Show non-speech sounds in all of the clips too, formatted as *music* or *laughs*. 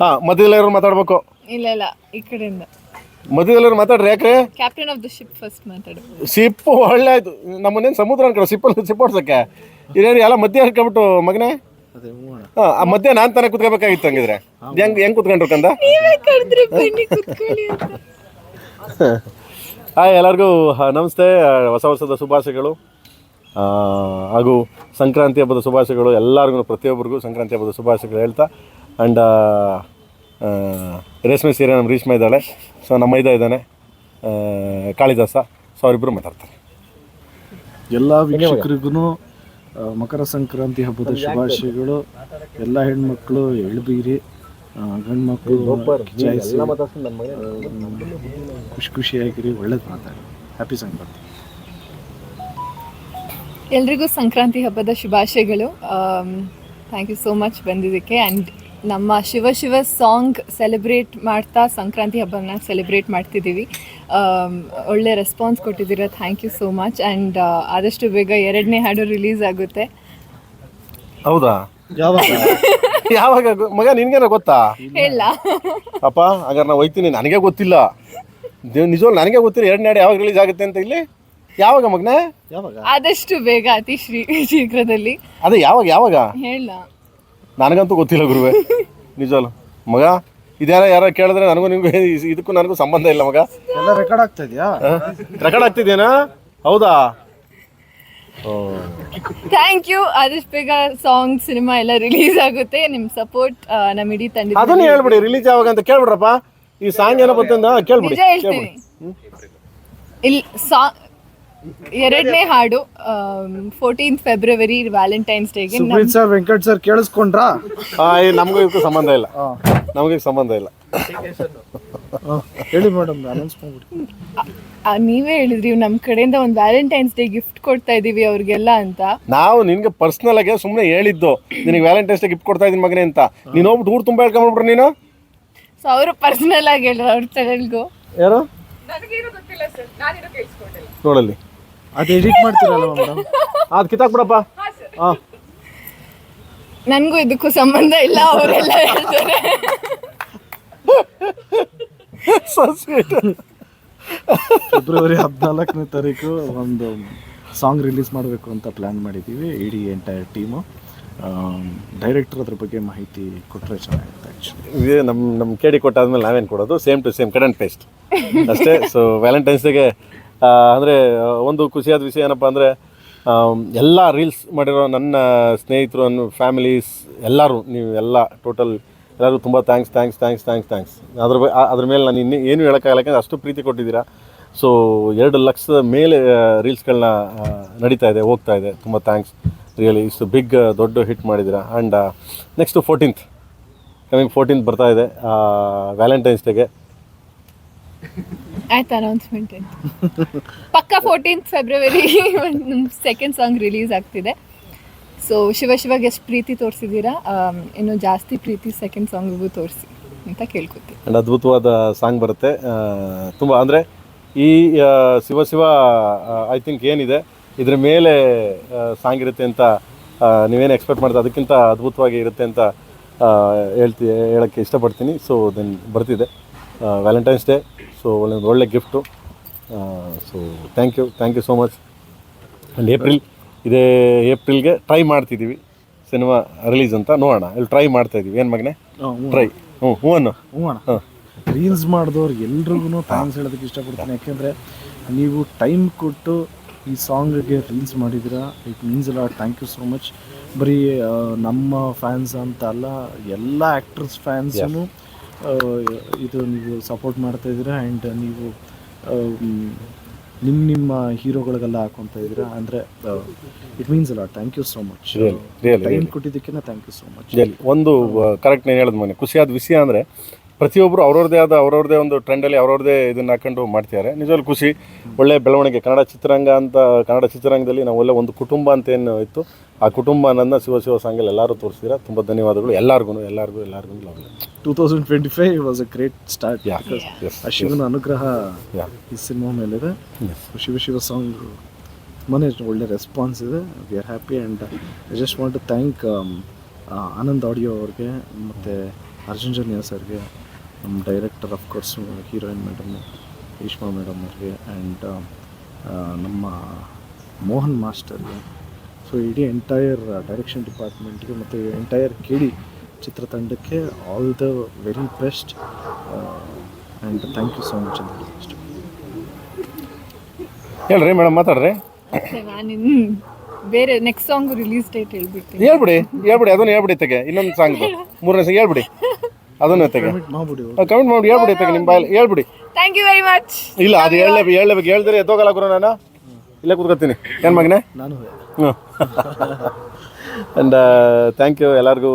ಹಾ ಮಧ್ಯದಲ್ಲಿರೋರು ಮಾತಾಡ್ಬೇಕು? ಇಲ್ಲ ಇಲ್ಲ ಈ ಕಡೆಯಿಂದ. ಮಧ್ಯದಲ್ಲಿರೋರು ಮಾತಾಡ್ರಿ ಯಾಕ್ರೆ? Captain of the ship first ಮಾತಾಡು. ಸಿಪ್ ಒಳ್ಳೆ ಆಯ್ತು. ನಮ್ಮನ್ನೇನು ಸಮುದ್ರ ಅನ್ಕೊಳ್ಳೋ ಸಿಪ್ಪಲ್ಲಿ ಸಿಪ್ ಓಡ್ಸಕ್ಕೆ ಇದೇನು ಎಲ್ಲ ಮಧ್ಯ ಹಾಕ್ಬಿಟ್ಟು ಮಗನೇ? ಹಾ ಆ ಮಧ್ಯ ನಾನು ತಾನೇ ಕುತ್ಕೋಬೇಕಾಗಿತ್ತು ಹಂಗಿದ್ರೆ. ಹೆಂಗ್ ಹೆಂಗ್ ಕುತ್ಕೊಂಡ್ರು ಕಂದ? ನೀವೇ ಕರೆದ್ರೆ ಬನ್ನಿ ಕುತ್ಕೊಳ್ಳಿ ಅಂತ. *laughs* ಹಾಯ್ ಎಲ್ಲರಿಗೂ ನಮಸ್ತೆ ಆ, ಹೊಸ ವರ್ಷದ ಶುಭಾಶಯಗಳು. ಹಾಗೂ ಸಂಕ್ರಾಂತಿ ಹಬ್ಬದ ಶುಭಾಶಯಗಳು ಎಲ್ಲರಿಗೂ ಪ್ರತಿಯೊಬ್ಬರಿಗೂ ಸಂಕ್ರಾಂತಿ ಹಬ್ಬದ ಶುಭಾಶಯಗಳು ಹೇಳ್ತಾ. ಆ್ಯಂಡ್ ರೇಷ್ಮೆ ಸೀರೆ ನಮ್ಮ ರೇಷ್ಮೆ ಇದ್ದಾಳೆ. ಸೊ ನಮ್ಮ ಇದ ಇದ್ದಾನೆ. ಕಾಳಿದಾಸ. ಸೊ ಅವರಿಬ್ಬರು ಮಾತಾಡ್ತಾರೆ. ಎಲ್ಲ ವೀಕ್ಷಕರಿಗೂ ಮಕರ ಸಂಕ್ರಾಂತಿ ಹಬ್ಬದ ಶುಭಾಶಯಗಳು. ಎಲ್ಲ ಹೆಣ್ಮಕ್ಳು ಎಳ್ಬೀರಿ ಗಂಡ್ಮಕ್ಳು ಖುಷಿ ಖುಷಿಯಾಗಿರಿ ಒಳ್ಳೇದು ಮಾತಾಡಿ. ಹ್ಯಾಪಿ ಸಂಕ್ರಾಂತಿ. ಎಲ್ರಿಗೂ ಸಂಕ್ರಾಂತಿ ಹಬ್ಬದ ಶುಭಾಶಯಗಳು. ಥ್ಯಾಂಕ್ ಯು ಸೋ ಮಚ್ ಬಂದಿದ್ದಕ್ಕೆ. ಆ್ಯಂಡ್ ನಮ್ಮ ಶಿವ ಶಿವ ಸಾಂಗ್ ಸೆಲೆಬ್ರೇಟ್ ಮಾಡ್ತಾ ಸಂಕ್ರಾಂತಿ ಹಬ್ಬನ ಸೆಲೆಬ್ರೇಟ್ ಮಾಡ್ತಿದ್ದೀವಿ. ಒಳ್ಳೆ ರೆಸ್ಪಾನ್ಸ್ ಕೊಟ್ಟಿದ್ದೀರಾ. Thank you so much and ಆದಷ್ಟು ಬೇಗ ಎರಡನೇ ಹಾಡು ರಿಲೀಸ್ ಆಗುತ್ತೆ. ಹೌದಾ? *laughs* ಯಾವಾಗ? ಮಗ ನಿನ್ಗೇನೋ ಗೊತ್ತಾ? ಇಲ್ಲ. ಅಪ್ಪ ಹಾಗಾದ್ರೆ ನಾ ಹೋಯ್ತೀನಿ ನನಗೆ ಗೊತ್ತಿಲ್ಲ. ನಿಜವಾಗ್ಲು ನನಗೆ ಗೊತ್ತಿಲ್ಲ. ಎರಡನೇ ಹಾಡು ಯಾವಾಗ ರಿಲೀಸ್ ಆಗುತ್ತೆ ಅಂತ ಇಲ್ಲಿ? ಯಾವಾಗ ಮಗನೇ? ಯಾವಾಗ? ಆದಷ್ಟು ಬೇಗ ಅತಿ ಶ್ರೀ ಶೀಘ್ರದಲ್ಲಿ. ಅದೇ ಯಾವಾಗ ಯಾವಾಗ? ಹೇಳ. ನನಗಂತೂ ಗೊತ್ತಿಲ್ಲ ಗುರುವೆ. *laughs* ನಿಜವಲ್ಲ ಮಗ ಇದೆಲ್ಲ ಯಾರ ಕೇಳಿದ್ರೆ ನನಗೂ ನಿಮ್ಗೆ ಇದಕ್ಕೂ ನನಗೂ ಸಂಬಂಧ ಇಲ್ಲ ಮಗ. ಎಲ್ಲ ರೆಕಾರ್ಡ್ ಆಗ್ತಾ ಇದೆಯಾ? ರೆಕಾರ್ಡ್ ಆಗ್ತಿದ್ಯೇನಾ? ಹೌದಾ? ಓ. ಥ್ಯಾಂಕ್ ಯು ಆದಷ್ಟು ಬೇಗ ಸಾಂಗ್ ಸಿನಿಮಾ ಎಲ್ಲ ರಿಲೀಸ್ ಆಗುತ್ತೆ. ನಿಮ್ಮ ಸಪೋರ್ಟ್ ನಮ್ಮ ಇಡೀ ತಂಡ ಅದನ್ನ ಹೇಳ್ಬಿಡಿ ರಿಲೀಸ್ ಯಾವಾಗ ಅಂತ ಕೇಳ್ಬಿಡ್ರಪ್ಪ. ಈ ಸಾಂಗ್ ಏನೋ ಬಂತಂದ ಕೇಳ್ಬಿಡಿ ನಿಜ ಹೇಳ್ತೀನಿ. ಇಲ್ಲಿ ಸಾ ಎರಡನೇ ಹಾಡು ಫೋರ್ಟೀನ್ ಫೆಬ್ರವರಿ ವ್ಯಾಲೆಂಟೈನ್ಸ್ ಡೇಗೆ ಸುಪ್ರೀತ್ ಸರ್ ವೆಂಕಟ್ ಸರ್ ಕೇಳಿಸ್ಕೊಂಡ್ರಾ? ಆ, ನಮಗೂ ಇದಕ್ಕೂ ಸಂಬಂಧ ಇಲ್ಲ. ನಮಗೆ ಸಂಬಂಧ ಇಲ್ಲ. ಆ, ಹೇಳಿ ಮೇಡಮ್ ಬ್ಯಾಲೆನ್ಸ್ ಮಾಡ್ಬಿಡಿ. ನೀವೇ ಹೇಳಿದ್ರಿ ನಮ್ಮ ಕಡೆಯಿಂದ ಒಂದು ವ್ಯಾಲೆಂಟೈನ್ಸ್ ಡೇ ಗಿಫ್ಟ್ ಕೊಡ್ತಾ ಇದೀವಿ ಅವ್ರಿಗೆಲ್ಲ ಅಂತ. ನಾವು ನಿನ್ಗೆ ಪರ್ಸನಲ್ ಆಗಿ ಸುಮ್ಮನೆ ಹೇಳಿದ್ದು ನಿನಗೆ ವ್ಯಾಲೆಂಟೈನ್ಸ್ ಡೇ ಗಿಫ್ಟ್ ಕೊಡ್ತಾ ಇದೀನಿ ಮಗನೇ ಅಂತ. ನೀನು ಹೋಗ್ಬಿಟ್ಟು ಊರು ತುಂಬ ಹೇಳ್ಕೊಂಬಿಟ್ರು ನೀನು? ಸೊ ಅವರು ಪರ್ಸನಲ್ ಆಗಿ ಹೇಳಿದ್ರು ಅವ್ರ ಚಾನಲ್ಗೂ ಯಾರು? ನೋಡಲ್ಲಿ. ಅದು ಎಡಿಟ್ ಮಾಡ್ತೀರಲ್ಲ ಮೇಡಮ್ ಅದು ಕಿತ್ತಾಕ್ಬಿಡಪ್ಪ. ಹಾಂ ನನಗೂ ಇದಕ್ಕೂ ಸಂಬಂಧ ಇಲ್ಲ ಅವರೆಲ್ಲ ಹೇಳ್ತಾರೆ. ಫೆಬ್ರವರಿ ಹದಿನಾಲ್ಕನೇ ತಾರೀಕು ಒಂದು ಸಾಂಗ್ ರಿಲೀಸ್ ಮಾಡಬೇಕು ಅಂತ ಪ್ಲ್ಯಾನ್ ಮಾಡಿದ್ದೀವಿ ಇಡೀ ಎಂಟೈರ್ ಟೀಮು ಡೈರೆಕ್ಟರ್ ಅದ್ರ ಬಗ್ಗೆ ಮಾಹಿತಿ ಕೊಟ್ಟರೆ ಚೆನ್ನಾಗಿರುತ್ತೆ ಆ್ಯಕ್ಚುಲಿ ಇದೇ ನಮ್ಮ ನಮ್ಮ ಕೇಳಿ ಕೊಟ್ಟಾದ್ಮೇಲೆ ನಾವೇನು ಕೊಡೋದು? Same to same cut and paste ಅಷ್ಟೇ. ಸೊ ವ್ಯಾಲೆಂಟೈನ್ಸ್ ಡೇಗೆ ಅಂದರೆ, ಒಂದು ಖುಷಿಯಾದ ವಿಷಯ ಏನಪ್ಪ ಅಂದರೆ ಎಲ್ಲ ರೀಲ್ಸ್ ಮಾಡಿರೋ ನನ್ನ ಸ್ನೇಹಿತರು, ನನ್ನ ಫ್ಯಾಮಿಲೀಸ್ ಎಲ್ಲರೂ, ನೀವು ಎಲ್ಲ ಟೋಟಲ್ ಎಲ್ಲರೂ ತುಂಬ thanks thanks thanks thanks thanks ಅದ್ರ ಅದ್ರ ಮೇಲೆ ನಾನು ಇನ್ನೂ ಏನು ಹೇಳೋಕ್ಕಾಗಲ್ಲ ಯಾಕಂದರೆ ಅಷ್ಟು ಪ್ರೀತಿ ಕೊಟ್ಟಿದ್ದೀರಾ. ಸೊ ಎರಡು ಲಕ್ಷದ ಮೇಲೆ ರೀಲ್ಸ್ಗಳನ್ನ ನಡೀತಾ ಇದೆ, ಹೋಗ್ತಾ ಇದೆ. ತುಂಬ ಥ್ಯಾಂಕ್ಸ್ ರಿಯಲಿ ಇಷ್ಟು ಬಿಗ್ ದೊಡ್ಡ ಹಿಟ್ ಮಾಡಿದ್ದೀರಾ. And next fourteenth coming fourteenth ಬರ್ತಾ ಇದೆ ವ್ಯಾಲೆಂಟೈನ್ಸ್ ಡೇಗೆ *laughs* ಆಯ್ತು ಅನೌನ್ಸ್ಮೆಂಟ್ ಪಕ್ಕ fourteenth February second song release ಆಗ್ತಿದೆ. ಸೊ ಶಿವ ಶಿವಾಗ ಎಷ್ಟು ಪ್ರೀತಿ ತೋರಿಸಿದ್ದೀರಾ ಇನ್ನು ಜಾಸ್ತಿ ಪ್ರೀತಿ ಸೆಕೆಂಡ್ ಸಾಂಗಿಗೂ ತೋರಿಸಿ ಅಂತ ಕೇಳ್ಕೊತೀನಿ. ಒಂದು ಅದ್ಭುತವಾದ ಸಾಂಗ್ ಬರುತ್ತೆ. ತುಂಬ, ಅಂದರೆ ಈ ಶಿವ ಶಿವ ಐ ಥಿಂಕ್ ಏನಿದೆ, ಇದ್ರ ಮೇಲೆ ಸಾಂಗ್ ಇರುತ್ತೆ ಅಂತ ನೀವೇನು ಎಕ್ಸ್ಪೆಕ್ಟ್ ಮಾಡ್ತಾ ಅದಕ್ಕಿಂತ ಅದ್ಭುತವಾಗಿ ಇರುತ್ತೆ ಅಂತ ಹೇಳ್ತಿ, ಹೇಳೋಕ್ಕೆ ಇಷ್ಟಪಡ್ತೀನಿ. ಸೊ ದೆನ್ ಬರ್ತಿದೆ. ವ್ಯಾಲೆಂಟೈನ್ಸ್ ಡೇ ಸೊ ಒಳ್ಳೆ ಒಳ್ಳೆ gift. So thank you thank you so much and April ಇದೇ ಏಪ್ರಿಲ್ಗೆ ಟ್ರೈ ಮಾಡ್ತಿದ್ದೀವಿ. ಸಿನಿಮಾ ರಿಲೀಸ್ ಅಂತ ನೋಡೋಣ. ಇಲ್ಲಿ ಟ್ರೈ ಮಾಡ್ತಾ ಇದ್ದೀವಿ ಏನು ಮಗನೇ? ಟ್ರೈ ಹ್ಞೂ ಹ್ಞೂ ಅನ್ನು ಹ್ಞೂ ಅಣ್ಣ ರೀಲ್ಸ್ ಮಾಡಿದವ್ರು ಎಲ್ರಿಗೂ ಥ್ಯಾಂಕ್ಸ್ ಹೇಳೋದಕ್ಕೆ ಇಷ್ಟಪಡ್ತೀನಿ. ಯಾಕೆಂದರೆ ನೀವು ಟೈಮ್ ಕೊಟ್ಟು ಈ ಸಾಂಗ್ಗೆ ರೀಲ್ಸ್ ಮಾಡಿದ್ದೀರಾ ಇಟ್ ಮೀನ್ಸ್ ಅಲ್ಲ ಥ್ಯಾಂಕ್ ಯು ಸೋ ಮಚ್ ಬರೀ ನಮ್ಮ ಫ್ಯಾನ್ಸ್ ಅಂತ ಅಲ್ಲ ಎಲ್ಲ ಆ್ಯಕ್ಟ್ರಸ್ ಫ್ಯಾನ್ಸೂ ಇದು ನೀವು ಸಪೋರ್ಟ್ ಮಾಡ್ತಾ ಇದ್ದೀರಾ? ಆ್ಯಂಡ್ ನೀವು ನಿಮ್ಮ ನಿಮ್ಮ ಹೀರೋಗಳಿಗೆಲ್ಲ ಹಾಕೊತಾ ಇದ್ದೀರಾ? ಅಂದರೆ ಇಟ್ ಮೀನ್ಸ್ ಅಲ್ಲ ಥ್ಯಾಂಕ್ ಯು ಸೋ ಮಚ್ ಕೊಟ್ಟಿದ್ದಕ್ಕಿಂತ ಟೈಮ್ ಕೊಟ್ಟಿದ್ದಕ್ಕೆ ಥ್ಯಾಂಕ್ ಯು ಸೋ ಮಚ್ ಒಂದು ಕರೆಕ್ಟ್ ನಾನು ಹೇಳಿದ ಮನೆ. ಖುಷಿಯಾದ ವಿಷಯ ಅಂದರೆ ಪ್ರತಿಯೊಬ್ಬರು ಅವ್ರವ್ರದೇ ಆದ ಅವ್ರವ್ರದೇ ಒಂದು ಟ್ರೆಂಡಲ್ಲಿ ಅವ್ರವ್ರದೇ ಇದನ್ನು ಹಾಕೊಂಡು ಮಾಡ್ತಿದ್ದಾರೆ. ನಿಜವಾಗ್ಲೂ ಖುಷಿ. ಒಳ್ಳೆ ಬೆಳವಣಿಗೆ. ಕನ್ನಡ ಚಿತ್ರರಂಗ ಅಂತ ಕನ್ನಡ ಚಿತ್ರರಂಗದಲ್ಲಿ ನಾವು ಒಳ್ಳೆ ಒಂದು ಕುಟುಂಬ ಅಂತ ಏನು ಇತ್ತು ಆ ಕುಟುಂಬ ನನ್ನ ಶಿವ ಶಿವ ಸಾಂಗಲ್ಲಿ ಎಲ್ಲರೂ ತೋರಿಸಿದ್ರೆ ತುಂಬ ಧನ್ಯವಾದಗಳು. ಎಲ್ಲರಿಗೂ ಎಲ್ಲರಿಗೂ ಎಲ್ಲರಿಗೂ love two thousand twenty five was a great start ಆ ಶಿವನ ಅನುಗ್ರಹ ಈ ಸಿನಿಮಾ ಮೇಲಿದೆ. ಶಿವ ಶಿವ ಸಾಂಗ್ ತುಂಬಾ ಒಳ್ಳೆ ರೆಸ್ಪಾನ್ಸ್ ಇದೆ. We are happy and I just want to thank Anand audio ಅವ್ರಿಗೆ ಮತ್ತು ಅರ್ಜುನ್ ಜನ್ಯ ಸರ್ಗೆ ನಮ್ಮ director of course heroine madam Reshma madam ಅವ್ರಿಗೆ ಆ್ಯಂಡ್ ನಮ್ಮ ಮೋಹನ್ ಮಾಸ್ಟರ್ಗೆ ಸೊ ಇಡೀ ಎಂಟೈರ್ ಡೈರೆಕ್ಷನ್ ಡಿಪಾರ್ಟ್ಮೆಂಟ್ಗೆ ಮತ್ತು entire K D ಚಿತ್ರತಂಡಕ್ಕೆ all the very best and thank you so much ಅಂತ ಹೇಳಿ ಅಷ್ಟೇ ಹೇಳ್ರಿ ಮೇಡಮ್ ಮಾತಾಡ್ರಿ. ನಾನು ಬೇರೆ ನೆಕ್ಸ್ಟ್ ಸಾಂಗ್ ರಿಲೀಸ್ ಡೇಟ್ ಹೇಳ್ಬಿಡ್ತೀನಿ. ಹೇಳ್ಬಿಡಿ ಹೇಳ್ಬಿಡಿ ಅದನ್ನ ಹೇಳ್ಬಿಡಿ ತೆಗೆ ಇನ್ನೊಂದು ಸಾಂಗ್ ಮೂರನೇ ಸಾಂಗ್ ಹೇಳ್ಬಿಡಿ. ಅದನ್ನು ತೆಗೆ ಮಾಡ್ಬಿಡಿ ಕಮೆಂಟ್ ಮಾಡಿ ಹೇಳ್ಬಿಡಿ ತೆಗೆ ನಿಮ್ಮ ಬಾಯಲ್ಲಿ ಹೇಳ್ಬಿಡಿ. ಥ್ಯಾಂಕ್ ಯು ವೆರಿ ಮಚ್ ಇಲ್ಲ ಅದು ಹೇಳಲೇಬೇಕು ಹೇಳಬೇಕು ಹೇಳಿದ್ರೆ ಎದ್ದೋಗಲ್ಲ ಗುರು ನಾನು. ಇಲ್ಲೇ ಕೂತ್ಕೊತೀನಿ. ಏನು ಮಗನೇ? ನಾನು ಹ್ಞೂ ಆ್ಯಂಡ್ ಥ್ಯಾಂಕ್ ಯು ಎಲ್ಲರಿಗೂ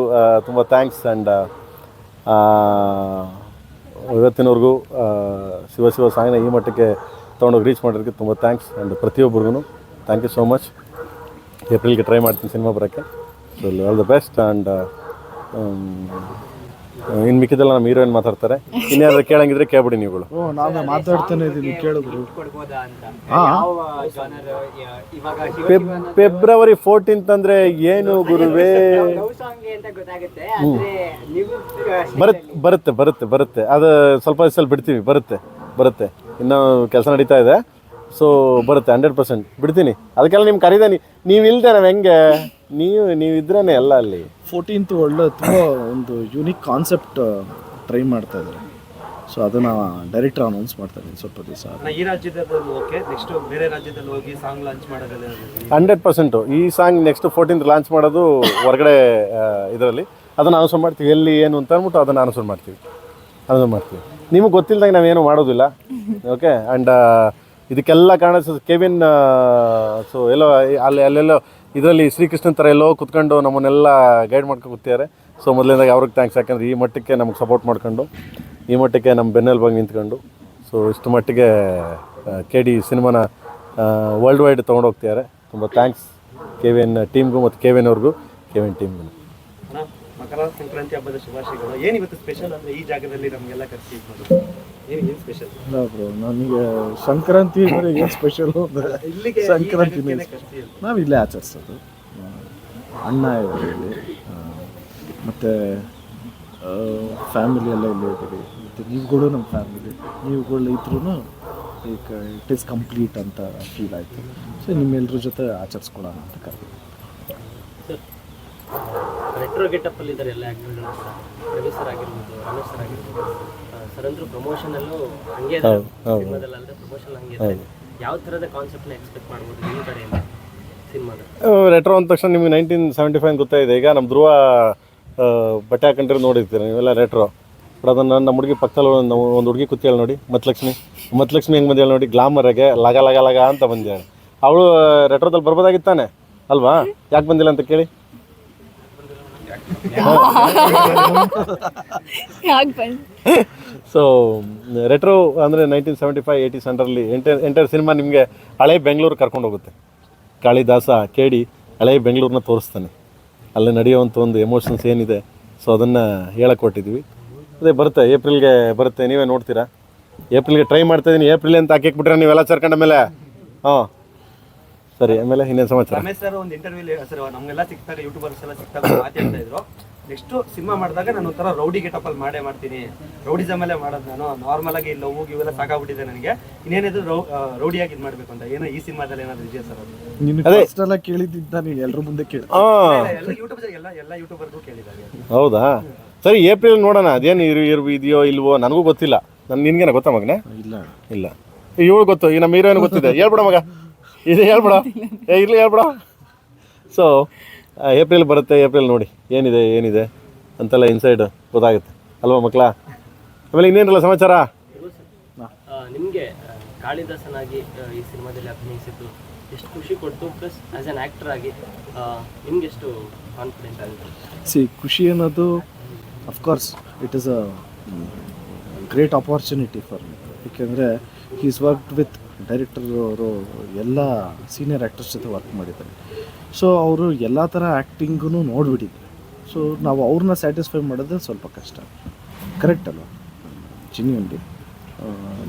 ತುಂಬ ಥ್ಯಾಂಕ್ಸ್ ಆ್ಯಂಡ್ ಇವತ್ತಿನವರೆಗೂ ಶಿವ ಶಿವ ಸಾಯಿನ ಈ ಮಟ್ಟಕ್ಕೆ ತೊಗೊಂಡೋಗಿ ರೀಚ್ ಮಾಡೋದಕ್ಕೆ ತುಂಬ ಥ್ಯಾಂಕ್ಸ್ ಆ್ಯಂಡ್ ಪ್ರತಿಯೊಬ್ಬರಿಗೂ ಥ್ಯಾಂಕ್ ಯು ಸೋ ಮಚ್ ಏಪ್ರಿಲ್ಗೆ ಟ್ರೈ ಮಾಡ್ತೀನಿ ಸಿನಿಮಾ ಬರೋಕ್ಕೆ. So all the best and ಇನ್ನು ಮಿಕ್ಕಿದೆಲ್ಲ ನಮ್ಮ ಹೀರೋಯಿನ್ ಮಾತಾಡ್ತಾರೆ. ಇನ್ಯಾರು ಕೇಳಂಗಿದ್ರೆ ಕೇಳ್ಬಿಡಿ ನೀವುಗಳು. ಓ ನಾವೇ ಮಾತಾಡ್ತಾನೆ ಇದ್ದೀವಿ ಕೇಳಿದ್ರು. ಫೆಬ್ರವರಿ ಫೋರ್ಟೀನ್ತ್ ಅಂದ್ರೆ ಏನು ಗುರುವೇ? ಲವ್ ಅಂತ ಗೊತ್ತಾಗುತ್ತೆ ಆದ್ರೆ ನೀವು ಬರುತ್ತೆ ಬರುತ್ತೆ ಬರುತ್ತೆ ಬರುತ್ತೆ. ಅದು ಸ್ವಲ್ಪ ದಿವಸದಲ್ಲಿ ಬಿಡ್ತೀವಿ ಬರುತ್ತೆ ಬರುತ್ತೆ. ಇನ್ನೂ ಕೆಲಸ ನಡೀತಾ ಇದೆ. ಸೊ ಬರುತ್ತೆ ಹಂಡ್ರೆಡ್ ಪರ್ಸೆಂಟ್. ಬಿಡ್ತೀನಿ. ಅದಕ್ಕೆಲ್ಲ ನಿಮ್ಗೆ ಕರೀದೆ ನೀವು ಇಲ್ಲದೆ ನಾವು ಹೆಂಗೆ? ನೀವು ನೀವು ಇದ್ರೇ ಎಲ್ಲ ಅಲ್ಲಿ? ಫೋರ್ಟೀನ್ತ್ ವರ್ಲ್ಡ್ ತುಂಬ ಒಂದು ಯೂನಿಕ್ ಕಾನ್ಸೆಪ್ಟ್ ಟ್ರೈ ಮಾಡ್ತಾ ಇದ್ದಾರೆ. ಸೊ ಅದನ್ನು ಡೈರೆಕ್ಟರ್ ಅನೌನ್ಸ್ ಮಾಡ್ತಾರೆ ಇದ್ದೀನಿ ಸ್ವಲ್ಪ ದಿವಸ ಈ ರಾಜ್ಯದಲ್ಲಿ ಓಕೆ ನೆಕ್ಸ್ಟ್ ಬೇರೆ ರಾಜ್ಯದಲ್ಲಿ ಹೋಗಿ ಸಾಂಗ್ ಲಾಂಚ್ ಮಾಡೋದಲ್ಲ ಹಂಡ್ರೆಡ್ ಪರ್ಸೆಂಟು ಈ ಸಾಂಗ್ ನೆಕ್ಸ್ಟ್ ಫೋರ್ಟೀನ್ತ್ ಲಾಂಚ್ ಮಾಡೋದು ಹೊರಗಡೆ ಇದರಲ್ಲಿ. ಅದನ್ನು ಅನೌನ್ಸ್ ಮಾಡ್ತೀವಿ. ಎಲ್ಲಿ ಏನು ಅಂತ ಅಂದ್ಬಿಟ್ಟು ಅದನ್ನು ಅನೌನ್ಸ್ ಮಾಡ್ತೀವಿ. ಅನೌನ್ಸ್ ಮಾಡ್ತೀವಿ. ನಿಮಗೆ ಗೊತ್ತಿಲ್ಲದಂಗೆ ಏನು ಮಾಡೋದಿಲ್ಲ. ಓಕೆ ಆ್ಯಂಡ್ ಇದಕ್ಕೆಲ್ಲ ಕಾರಣ ಕೆವಿನ್ ಸೊ ಎಲ್ಲೋ ಅಲ್ಲಿ ಅಲ್ಲೆಲ್ಲೋ ಇದರಲ್ಲಿ ಶ್ರೀಕೃಷ್ಣ ಥರ ಎಲ್ಲೋ ಕುತ್ಕೊಂಡು ನಮ್ಮನ್ನೆಲ್ಲ ಗೈಡ್ ಮಾಡ್ಕೊಂಡು ಕೂತಿದ್ದಾರೆ. ಸೊ ಮೊದಲಿಂದ ಅವ್ರಿಗೆ ಥ್ಯಾಂಕ್ಸ್ ಯಾಕಂದರೆ ಈ ಮಟ್ಟಕ್ಕೆ ನಮ್ಗೆ ಸಪೋರ್ಟ್ ಮಾಡ್ಕೊಂಡು, ಈ ಮಟ್ಟಕ್ಕೆ ನಮ್ಮ ಬೆನ್ನೆಲುಬಾಗಿ ನಿಂತ್ಕೊಂಡು ಸೊ ಇಷ್ಟು ಮಟ್ಟಿಗೆ ಕೆ ಡಿ ಸಿನಿಮಾನ ವರ್ಲ್ಡ್ ವೈಡ್ ತೊಗೊಂಡು ಹೋಗ್ತಿದ್ದಾರೆ. ತುಂಬ ಥ್ಯಾಂಕ್ಸ್ ಕೆ ವಿ ಎನ್ ಟೀಮ್ಗೂ ಮತ್ತು ಕೆ ವಿ ಎನ್ ಅವ್ರಿಗೂ ಕೆ ವಿ ಎನ್ ಟೀಮ್ಗೂ ಮಕರ ಸಂಕ್ರಾಂತಿ ಹಬ್ಬದ ಶುಭಾಶಯಗಳು. ಏನು ಸ್ಪೆಷಲ್ ಅಂದರೆ ಈ ಜಾಗದಲ್ಲಿ ನಮಗೆಲ್ಲ ಕರ್ಸಿ ಇಲ್ಲ ಬ್ರೋ ನನಗೆ ಸಂಕ್ರಾಂತಿ ಅಂದರೆ ಏನು ಸ್ಪೆಷಲು ಸಂಕ್ರಾಂತಿ ನಾವು ಇಲ್ಲೇ ಆಚರಿಸೋದು. ಅಣ್ಣ ಇದ್ದಾರೆ ಇಲ್ಲಿ. ಮತ್ತು ಫ್ಯಾಮಿಲಿ ಎಲ್ಲ ಇಲ್ಲೇ ಇದ್ದೀರಿ. ಮತ್ತು ನೀವುಗಳು ನಮ್ಮ ಫ್ಯಾಮಿಲಿ ನೀವುಗಳು ಇದ್ರೂ ಈಗ ಇಟ್ ಈಸ್ ಕಂಪ್ಲೀಟ್ ಅಂತ ಫೀಲ್ ಆಯಿತು. ಸೊ ನಿಮ್ಮೆಲ್ಲರ ಜೊತೆ ಆಚರಿಸ್ಕೊಳ್ಳೋಣ ಅಂತ ಕರೆದು ರೆಟ್ರೋ ಗೆಟಪ್ ಅಲ್ಲಿ ಇದ್ದಾರೆ ಎಲ್ಲ ಆಗಿರ್ಬೋದು ರಮೇಶ್ ಸರ್ ಆಗಿರ್ಬೋದು. ಸರ್ ಅಂದ್ರು ಹಂಗೆ ಪ್ರಮೋಷನ್ ಯಾವ ಥರದ ಕಾನ್ಸೆಪ್ಟ್ನ ಎಕ್ಸ್ಪೆಕ್ಟ್ ಮಾಡ್ಬೋದು ನಿಮ್ಮ ಕಡೆಯಿಂದ ಸಿನಿಮಾದ ರೆಟ್ರೋ ಅಂದ ತಕ್ಷಣ ನಿಮಗೆ ನೈನ್ಟೀನ್ ಸೆವೆಂಟಿ ಫೈವ್ ಗೊತ್ತಾಯಿದೆ ಈಗ ನಮ್ಮ ಧ್ರುವ ಆ, ಬಟ್ಟೆ ಹಾಕೊಂಡ್ರೆ ನೋಡಿರ್ತೀರ ನೀವೆಲ್ಲ ರೆಟ್ರೋ ಬಟ್ ಅದನ್ನು ನಮ್ಮ ಹುಡುಗಿ ಪಕ್ಕದಲ್ಲಿ ಒಂದು ಒಂದು ಹುಡುಗಿ ಕೂತಿಯಾಳ ನೋಡಿ. ಮತ್ಲಕ್ಷ್ಮಿ ಮತ್ಲಕ್ಷ್ಮಿ ಹೆಂಗೆ ಬಂದಿಯಾಳ ನೋಡಿ. ಗ್ಲಾಮರಾಗೆ ಲಗ ಲಗ ಲಗ ಅಂತ ಬಂದಿಯಾಳ ಅವಳು ರೆಟ್ರೋದಲ್ಲಿ ಬರ್ಬೋದಾಗಿತ್ತಾನೆ? ಅಲ್ವಾ? ಯಾಕೆ ಬಂದಿಲ್ಲ ಅಂತ ಕೇಳಿ? ಸೊ ರೆಟ್ರೋ ಅಂದರೆ ನೈನ್ಟೀನ್ ಸೆವೆಂಟಿ ಫೈವ್ ಏಯ್ಟಿ ಸೆಂಟ್ರಲ್ಲಿ ಎಂಟರ್ ಎಂಟರ್ ಸಿನಿಮಾ ನಿಮಗೆ ಹಳೆ ಬೆಂಗಳೂರು ಕರ್ಕೊಂಡು ಹೋಗುತ್ತೆ. ಕಾಳಿದಾಸ, ಕೇಡಿ, ಹಳೆ ಬೆಂಗಳೂರನ್ನ ತೋರಿಸ್ತಾನೆ. ಅಲ್ಲಿ ನಡೆಯುವಂಥ ಒಂದು ಎಮೋಷನ್ಸ್ ಏನಿದೆ ಸೊ ಅದನ್ನು ಹೇಳಕ್ಕೆ ಕೊಟ್ಟಿದ್ವಿ ಅದೇ ಬರುತ್ತೆ, ಏಪ್ರಿಲ್ಗೆ ಬರುತ್ತೆ, ನೀವೇ ನೋಡ್ತೀರಾ? ಏಪ್ರಿಲ್ಗೆ ಟ್ರೈ ಮಾಡ್ತಾ ಇದ್ದೀನಿ ಏಪ್ರಿಲ್ ಅಂತ ಹಾಕಿಕ್ಬಿಟ್ರೆ ನೀವೆಲ್ಲ ಸೇರ್ಕೊಂಡ ಮೇಲೆ ಹಾಂ ಸರಿ ಆಮೇಲೆ ಇನ್ನೇನು ಸಮಾಚಾರ? ರಮೇಶ್ ಸರ್ ಒಂದು ಇಂಟರ್ವ್ಯೂ ಸರ್ ನಮ್ಗೆಲ್ಲ ಸಿಗ್ತಾರೆ ಯೂಟ್ಯೂಬರ್ಸ್ ಎಲ್ಲ ಸಿಗ್ತಾರೆ ಮಾತಾಡ್ತಾ ಇದ್ರು. ನೆಕ್ಸ್ಟ್ ಸಿನಿಮಾ ಮಾಡಿದಾಗ ನಾನು ಒಂಥರ ರೌಡಿ ಗೆಟಪ್ ಅಲ್ಲಿ ಮಾಡೇ ಮಾಡ್ತೀನಿ. ರೌಡಿಸಮ್ ಅಲ್ಲೇ ಮಾಡೋದು ನಾನು. ನಾರ್ಮಲ್ ಆಗಿ ಲವ್ ಇವೆಲ್ಲ ಸಾಕಾಗ್ಬಿಟ್ಟಿದೆ ನನಗೆ. ಇನ್ನೇನಿದ್ರು ರೌಡಿ ಆಗಿ ರೌಡಿಯಾಗಿ ಇದು ಮಾಡ್ಬೇಕು ಅಂತ. ಏನೋ ಈ ಸಿನಿಮಾದಲ್ಲಿ ಏನಾದ್ರು ಇದೆಯಾ ಸರ್ ಅದು? ಫಸ್ಟ್ ಪರ್ಸ್ನಲ್ಲ ಕೇಳಿದ್ದ ನೀನು ಎಲ್ಲರ ಮುಂದೆ ಕೇಳಿ. ಹಾಂ ಎಲ್ಲ ಯೂಟ್ಯೂಬ್ ಎಲ್ಲ ಎಲ್ಲ ಯೂಟ್ಯೂಬರ್ಗೂ ಕೇಳಿದ್ದಾರೆ. ಹೌದಾ? ಸರಿ ಏಪ್ರಿಲ್ ನೋಡೋಣ. ಅದೇನು ಇರು ಇರು ಇದೆಯೋ ಇಲ್ವೋ ನನಗೂ ಗೊತ್ತಿಲ್ಲ. ನಾನು ನಿನ್ಗೇನ ಗೊತ್ತಾ ಮಗನೇ? ಇಲ್ಲ. ಇಲ್ಲ. ಇವಳು ಗೊತ್ತು ಈ ನಮ್ಮ ಹೀರೋಯಿನ್ ಗೊತ್ತಿದೆ. ಹೇಳ್ಬಿಡ ಮಗ. ಇದು ಹೇಳ್ಬಿಡ. ಏ ಇರ್ಲಿ ಹೇಳ್ಬಿಡ. ಸೊ ಏಪ್ರಿಲ್ ಬರುತ್ತೆ ಏಪ್ರಿಲ್ ನೋಡಿ. ಏನಿದೆ ಏನಿದೆ ಅಂತೆಲ್ಲ ಇನ್ಸೈಡ್ ಗೊತ್ತಾಗುತ್ತೆ. ಅಲ್ವಾ ಮಕ್ಕಳ? ಆಮೇಲೆ ಇನ್ನೇನಲ್ಲ ಸಮಾಚಾರ? ನಿಮಗೆ ಕಾಳಿದಾಸನಾಗಿ ಈ ಸಿನಿಮಾದಲ್ಲಿ ಅಭಿನಯಿಸಿದ್ದು ಎಷ್ಟು ಖುಷಿ ಕೊಡ್ತು ಪ್ಲಸ್ ಆಸ್ ಆನ್ ಆ್ಯಕ್ಟರ್ ಆಗಿ ನಿಮ್ಗೆ ಎಷ್ಟು ಕಾನ್ಫಿಡೆಂಟ್ ಆಗುತ್ತೆ ಸಿ ಖುಷಿ ಅನ್ನೋದು of course it is a great opportunity for me ಏಕೆಂದರೆ ಈಸ್ ವರ್ಕ್ಡ್ ವಿತ್ ಡೈರೆಕ್ಟರ್ ಅವರು ಎಲ್ಲ ಸೀನಿಯರ್ ಆ್ಯಕ್ಟರ್ಸ್ ಜೊತೆ ವರ್ಕ್ ಮಾಡಿದ್ದಾರೆ. ಸೊ ಅವರು ಎಲ್ಲ ಥರ ಆ್ಯಕ್ಟಿಂಗೂ ನೋಡಿಬಿಟ್ಟಿದ್ದಾರೆ. ಸೊ ನಾವು ಅವ್ರನ್ನ ಸ್ಯಾಟಿಸ್ಫೈ ಮಾಡೋದು ಸ್ವಲ್ಪ ಕಷ್ಟ. ಕರೆಕ್ಟ್ ಅಲ್ವಾ? ಜಿನ್ಯೂನ್ಲಿ